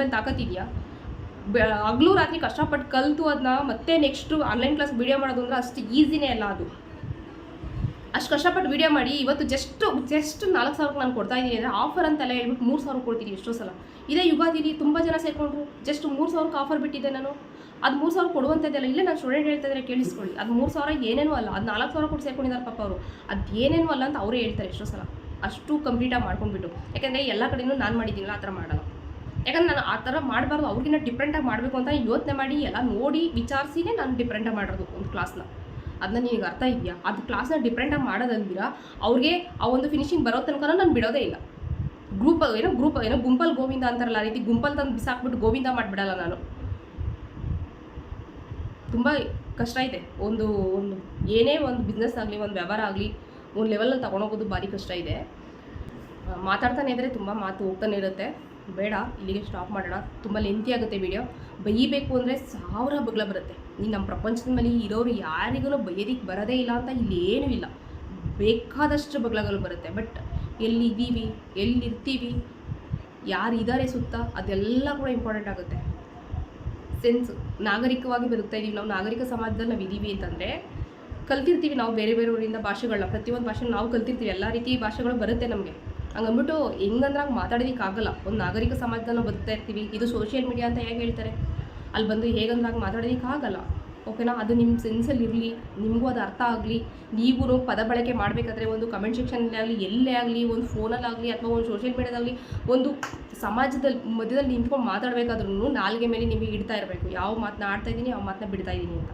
ಕೈ ತಾಕತ್ತಿದೆಯಾ ಹಗಲು ರಾತ್ರಿ ಕಷ್ಟಪಟ್ಟು ಕಲಿತು ಅದನ್ನ ಮತ್ತೆ ನೆಕ್ಸ್ಟು ಆನ್ಲೈನ್ ಕ್ಲಾಸ್ ವಿಡಿಯೋ ಮಾಡೋದು ಅಂದರೆ ಅಷ್ಟು ಈಸಿನೇ ಅಲ್ಲ ಅದು. ಅಷ್ಟು ಕಷ್ಟಪಟ್ಟು ವೀಡಿಯೋ ಮಾಡಿ, ಇವತ್ತು ಜಸ್ಟ್ ಜಸ್ಟ್ ನಾಲ್ಕು ಸಾವಿರಕ್ಕೆ ನಾನು ಕೊಡ್ತಾ ಇದ್ದೀನಿ ಅಂದರೆ ಆಫರ್ ಅಂತೆಲ್ಲ ಹೇಳ್ಬಿಟ್ಟು ಮೂರು ಸಾವಿರ ಕೊಡ್ತೀನಿ ಎಷ್ಟೋ ಸಲ. ಇದೇ ಯುಗಾದಿಲಿ ತುಂಬ ಜನ ಸೇರಿಕೊಂಡ್ರು. ಜಸ್ಟ್ ಮೂರು ಸಾವಿರಕ್ಕೆ ಆಫರ್ ಬಿಟ್ಟಿದ್ದೆ ನಾನು. ಅದು ಮೂರು ಸಾವಿರ ಕೊಡುವಂಥದ್ದೆಲ್ಲ ಇಲ್ಲೇ, ನಾನು ಸ್ಟೂಡೆಂಟ್ ಹೇಳ್ತಾ ಇದ್ದಾರೆ ಕೇಳಿಸ್ಕೊಳ್ಳಿ. ಅದು ಮೂರು ಸಾವಿರ ಏನೇನೂ ಅಲ್ಲ, ಅದು ನಾಲ್ಕು ಸಾವಿರ ಕೊಟ್ಟು ಸೇರ್ಕೊಂಡಿದ್ದಾರೆ ಪಾಪ ಅವರು. ಅದು ಏನೇನೂ ಅಲ್ಲ ಅಂತ ಅವರೇ ಹೇಳ್ತಾರೆ ಎಷ್ಟೋ ಸಲ. ಅಷ್ಟು ಕಂಪ್ಲೀಟಾಗಿ ಮಾಡ್ಕೊಂಡ್ಬಿಟ್ಟು. ಯಾಕೆಂದರೆ ಎಲ್ಲ ಕಡೆಯೂ ನಾನು ಮಾಡಿದ್ದೀನಲ್ಲ ಆ ಥರ ಮಾಡೋಲ್ಲ. ಯಾಕಂದ್ರೆ ನಾನು ಆ ಥರ ಮಾಡಬಾರ್ದು, ಅವ್ರಿಗಿನ್ನ ಡಿಫ್ರೆಂಟಾಗಿ ಮಾಡಬೇಕು ಅಂತ ಯೋಚನೆ ಮಾಡಿ, ಎಲ್ಲ ನೋಡಿ ವಿಚಾರಿಸಿನೇ ನಾನು ಡಿಫ್ರೆಂಟಾಗಿ ಮಾಡಿರೋದು ಒಂದು ಕ್ಲಾಸ್ನ ಅದನ್ನ ನಿನಗೆ ಅರ್ಥ ಇದೆಯಾ ಅದು ಕ್ಲಾಸ್ನ ಡಿಫ್ರೆಂಟಾಗಿ ಮಾಡೋದಂದಿರ ಅವ್ರಿಗೆ ಆ ಒಂದು ಫಿನಿಶಿಂಗ್ ಬರೋ ತನಕ ನಾನು ಬಿಡೋದೇ ಇಲ್ಲ. ಗ್ರೂಪ್ ಏನೋ ಗ್ರೂಪ್ ಏನೋ ಗುಂಪಲ್ಲಿ ಗೋವಿಂದ ಅಂತಾರಲ್ಲ, ಆ ರೀತಿ ಗುಂಪಲ್ಲಿ ತಂದು ಬಿಸಾಕ್ಬಿಟ್ಟು ಗೋವಿಂದ ಮಾಡಿಬಿಡಲ್ಲ ನಾನು. ತುಂಬ ಕಷ್ಟ ಇದೆ ಒಂದು ಒಂದು ಏನೇ ಒಂದು ಬಿಸ್ನೆಸ್ ಆಗಲಿ, ಒಂದು ವ್ಯವಹಾರ ಆಗಲಿ, ಒಂದು ಲೆವೆಲಲ್ಲಿ ತೊಗೊಂಡೋಗೋದು ಭಾರಿ ಕಷ್ಟ ಇದೆ. ಮಾತಾಡ್ತಾನೆ ಇದ್ದರೆ ತುಂಬ ಮಾತು ಹೋಗ್ತಾನೆ ಇರುತ್ತೆ. ಬೇಡ, ಇಲ್ಲಿಗೆ ಸ್ಟಾಪ್ ಮಾಡೋಣ. ತುಂಬ ಲೆಂತಿ ಆಗುತ್ತೆ ವಿಡಿಯೋ ಬೈಯಬೇಕು ಅಂದರೆ ಸಾವಿರ ಬಗ್ಲ ಬರುತ್ತೆ. ಈ ನಮ್ಮ ಪ್ರಪಂಚದ ಮೇಲೆ ಇರೋರು ಯಾರಿಗೂ ಬೈಯೋದಿಕ್ಕೆ ಬರೋದೇ ಇಲ್ಲ ಅಂತ ಇಲ್ಲೇನೂ ಇಲ್ಲ. ಬೇಕಾದಷ್ಟು ಬಗ್ಲಗಳು ಬರುತ್ತೆ. ಬಟ್ ಎಲ್ಲಿದ್ದೀವಿ? ಎಲ್ಲಿರ್ತೀವಿ? ಯಾರು ಇದ್ದಾರೆ ಸುತ್ತ? ಅದೆಲ್ಲ ಕೂಡ ಇಂಪಾರ್ಟೆಂಟ್ ಆಗುತ್ತೆ. ಸೆನ್ಸ್ ನಾಗರಿಕವಾಗಿ ಬದುಕ್ತಾ ಇದ್ದೀವಿ ನಾವು ನಾಗರಿಕ ಸಮಾಜದಲ್ಲಿ ನಾವು ಇದ್ದೀವಿ ಅಂತಂದರೆ ಕಲ್ತಿರ್ತೀವಿ ನಾವು ಬೇರೆ ಬೇರೆ ಊರಿಂದ ಭಾಷೆಗಳನ್ನ. ಪ್ರತಿಯೊಂದು ಭಾಷೆ ನಾವು ಕಲ್ತಿರ್ತೀವಿ. ಎಲ್ಲ ರೀತಿ ಭಾಷೆಗಳು ಬರುತ್ತೆ ನಮಗೆ. ಹಂಗಂದ್ಬಿಟ್ಟು ಹೆಂಗಂದ್ರೆ ಹಂಗೆ ಮಾತಾಡೋದಕ್ಕಾಗಲ್ಲ ಒಂದು ನಾಗರಿಕ ಸಮಾಜದಲ್ಲಿ ಬದುಕ್ತಾ ಇರ್ತೀವಿ. ಇದು ಸೋಷಿಯಲ್ ಮೀಡಿಯಾ ಅಂತ ಹೇಗೆ ಹೇಳ್ತಾರೆ? ಅಲ್ಲಿ ಬಂದು ಹೇಗಂದ್ರೆ ಹಂಗೆ ಮಾತಾಡೋದಕ್ಕಾಗಲ್ಲ ಓಕೆನಾ ಅದು ನಿಮ್ಮ ಸೆನ್ಸಲ್ಲಿ ಇರಲಿ, ನಿಮಗೂ ಅದು ಅರ್ಥ ಆಗಲಿ. ನೀವು ಪದ ಬಳಕೆ ಮಾಡಬೇಕಾದ್ರೆ ಒಂದು ಕಮೆಂಟ್ ಸೆಕ್ಷನಲ್ಲಿ ಆಗಲಿ, ಎಲ್ಲೇ ಆಗಲಿ, ಒಂದು ಫೋನಲ್ಲಾಗಲಿ ಅಥವಾ ಒಂದು ಸೋಷಿಯಲ್ ಮೀಡಿಯಾದಲ್ಲಿ ಒಂದು ಸಮಾಜದಲ್ಲಿ ಮಧ್ಯದಲ್ಲಿ ನಿಂತ್ಕೊಂಡು ಮಾತಾಡಬೇಕಾದ್ರೂ ನಾಲ್ಗೆ ಮೇಲೆ ನಿಮಗೆ ಇಡ್ತಾ ಇರಬೇಕು. ಯಾವ ಮಾತನ್ನ ಆಡ್ತಾ ಇದ್ದೀನಿ, ಯಾವ ಮಾತನ್ನ ಬಿಡ್ತಾ ಇದ್ದೀನಿ ಅಂತ.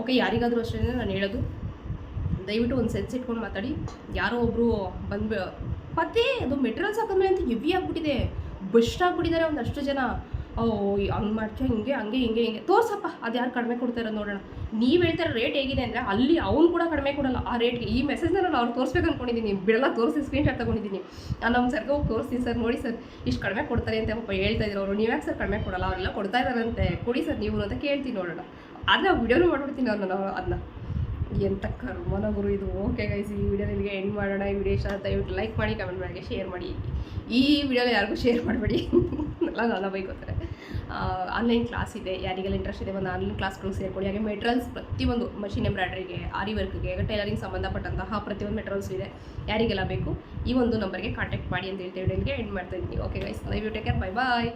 ಓಕೆ ಯಾರಿಗಾದರೂ ಅಷ್ಟೇ ನಾನು ಹೇಳೋದು. ದಯವಿಟ್ಟು ಒಂದು ಸೆನ್ಸ್ ಇಟ್ಕೊಂಡು ಮಾತಾಡಿ. ಯಾರೋ ಒಬ್ಬರು ಬಂದು ಮತ್ತೆ ಅದು ಮೆಟೀರಿಯಲ್ಸ್ ಹಾಕಿದ್ಮೇಲೆ ಅಂತ ಹೆವಿ ಆಗಿಬಿಟ್ಟಿದೆ. ಬೆಸ್ಟ್ ಆಗಿಬಿಟ್ಟಿದ್ದಾರೆ ಒಂದಷ್ಟು ಜನ. ಓ ಹಂಗೆ ಮಾಡ್ತೀಯ ಹಿಂಗೆ, ಹಂಗೆ, ಹಿಂಗೆ ಹಿಂಗೆ. ತೋರ್ಸಪ್ಪ, ಅದು ಯಾರು ಕಡಿಮೆ ಕೊಡ್ತಾರೋ ನೋಡೋಣ. ನೀವು ಹೇಳ್ತಾರೆ ರೇಟ್ ಹೇಗಿದೆ ಅಂದರೆ ಅಲ್ಲಿ ಅವ್ನು ಕೂಡ ಕಡಿಮೆ ಕೊಡಲ್ಲ. ಆ ರೇಟ್ಗೆ ಈ ಮೆಸೇಜ್ನ ನಾನು ಅವ್ರು ತೋರಿಸ್ಬೇಕು ಅಂದ್ಕೊಂಡಿದ್ದೀನಿ ಬಿಡಲ್ಲ, ತೋರಿಸಿ ಸ್ಕ್ರೀನ್ಶಾಟ್ ತೊಗೊಂಡಿದ್ದೀನಿ. ನಾನು ನಮ್ಮ ಸರ್ಗೆ ಹೋಗಿ ತೋರಿಸ್ತೀನಿ ಸರ್, ನೋಡಿ ಸರ್, ಇಷ್ಟು ಕಡಿಮೆ ಕೊಡ್ತಾರೆ ಅಂತ ಪಾಪ ಹೇಳ್ತಾ ಇದ್ರು ಅವರು. ನೀವು ಯಾಕೆ ಸರ್ ಕಡಿಮೆ ಕೊಡಲ್ಲ? ಅವರೆಲ್ಲ ಕೊಡ್ತಾ ಇದ್ದಾರಂತೆ. ಕೊಡಿ ಸರ್ ನೀವು ಅಂತ ಕೇಳ್ತೀನಿ ನೋಡೋಣ. ಆದರೆ ವಿಡಿಯೋನೂ ಮಾಡ್ಬಿಡ್ತೀನಿ ಅವ್ರನ್ನ ನಾವು ಅದನ್ನ. ಎಂಥ ಕರ್ಮನ ಗುರು ಇದು? ಓಕೆ ಗೈಸ್ ಈ ವಿಡಿಯೋ ನಿಮಗೆ ಎಂಡ್ ಮಾಡೋಣ. ಈ ವಿಡಿಯೋ ಇಷ್ಟ ದಯವಿಟ್ಟು ಲೈಕ್ ಮಾಡಿ ಕಮೆಂಟ್ ಮಾಡಿ ಶೇರ್ ಮಾಡಿ. ಈ ವಿಡಿಯೋನ ಯಾರಿಗೂ ಶೇರ್ ಮಾಡಬೇಡಿ. ಎಲ್ಲ ನನ್ನ ಬೈಕೋತಾರೆ. ಆನ್ಲೈನ್ ಕ್ಲಾಸ್ ಇದೆ. ಯಾರಿಗೆಲ್ಲ ಇಂಟ್ರೆಸ್ಟ್ ಇದೆ ಒಂದು ಆನ್ಲೈನ್ ಕ್ಲಾಸ್ಗಳು ಸೇರ್ಕೊಳ್ಳಿ. ಹಾಗೆ ಮೆಟೀರಿಯಲ್ಸ್ ಪ್ರತಿಯೊಂದು ಮಷಿನ್ ಎಂಬ್ರಾಯ್ಡ್ರಿಗೆ ಆರಿ ವರ್ಕ್ಗೆ ಟೈಲರಿಂಗ್ ಸಂಬಂಧಪಟ್ಟಂತಹ ಪ್ರತಿಯೊಂದು ಮೆಟೀರಿಯಲ್ಸ್ ಇದೆ. ಯಾರಿಗೆಲ್ಲ ಬೇಕು, ಈ ಒಂದು ನಂಬರ್ಗೆ ಕಾಂಟ್ಯಾಕ್ಟ್ ಮಾಡಿ ಅಂತ ಹೇಳ್ತೇವೆ ಎಂಡ್ ಮಾಡ್ತಾ ಇದ್ದೀನಿ. Okay guys love you take care bye bye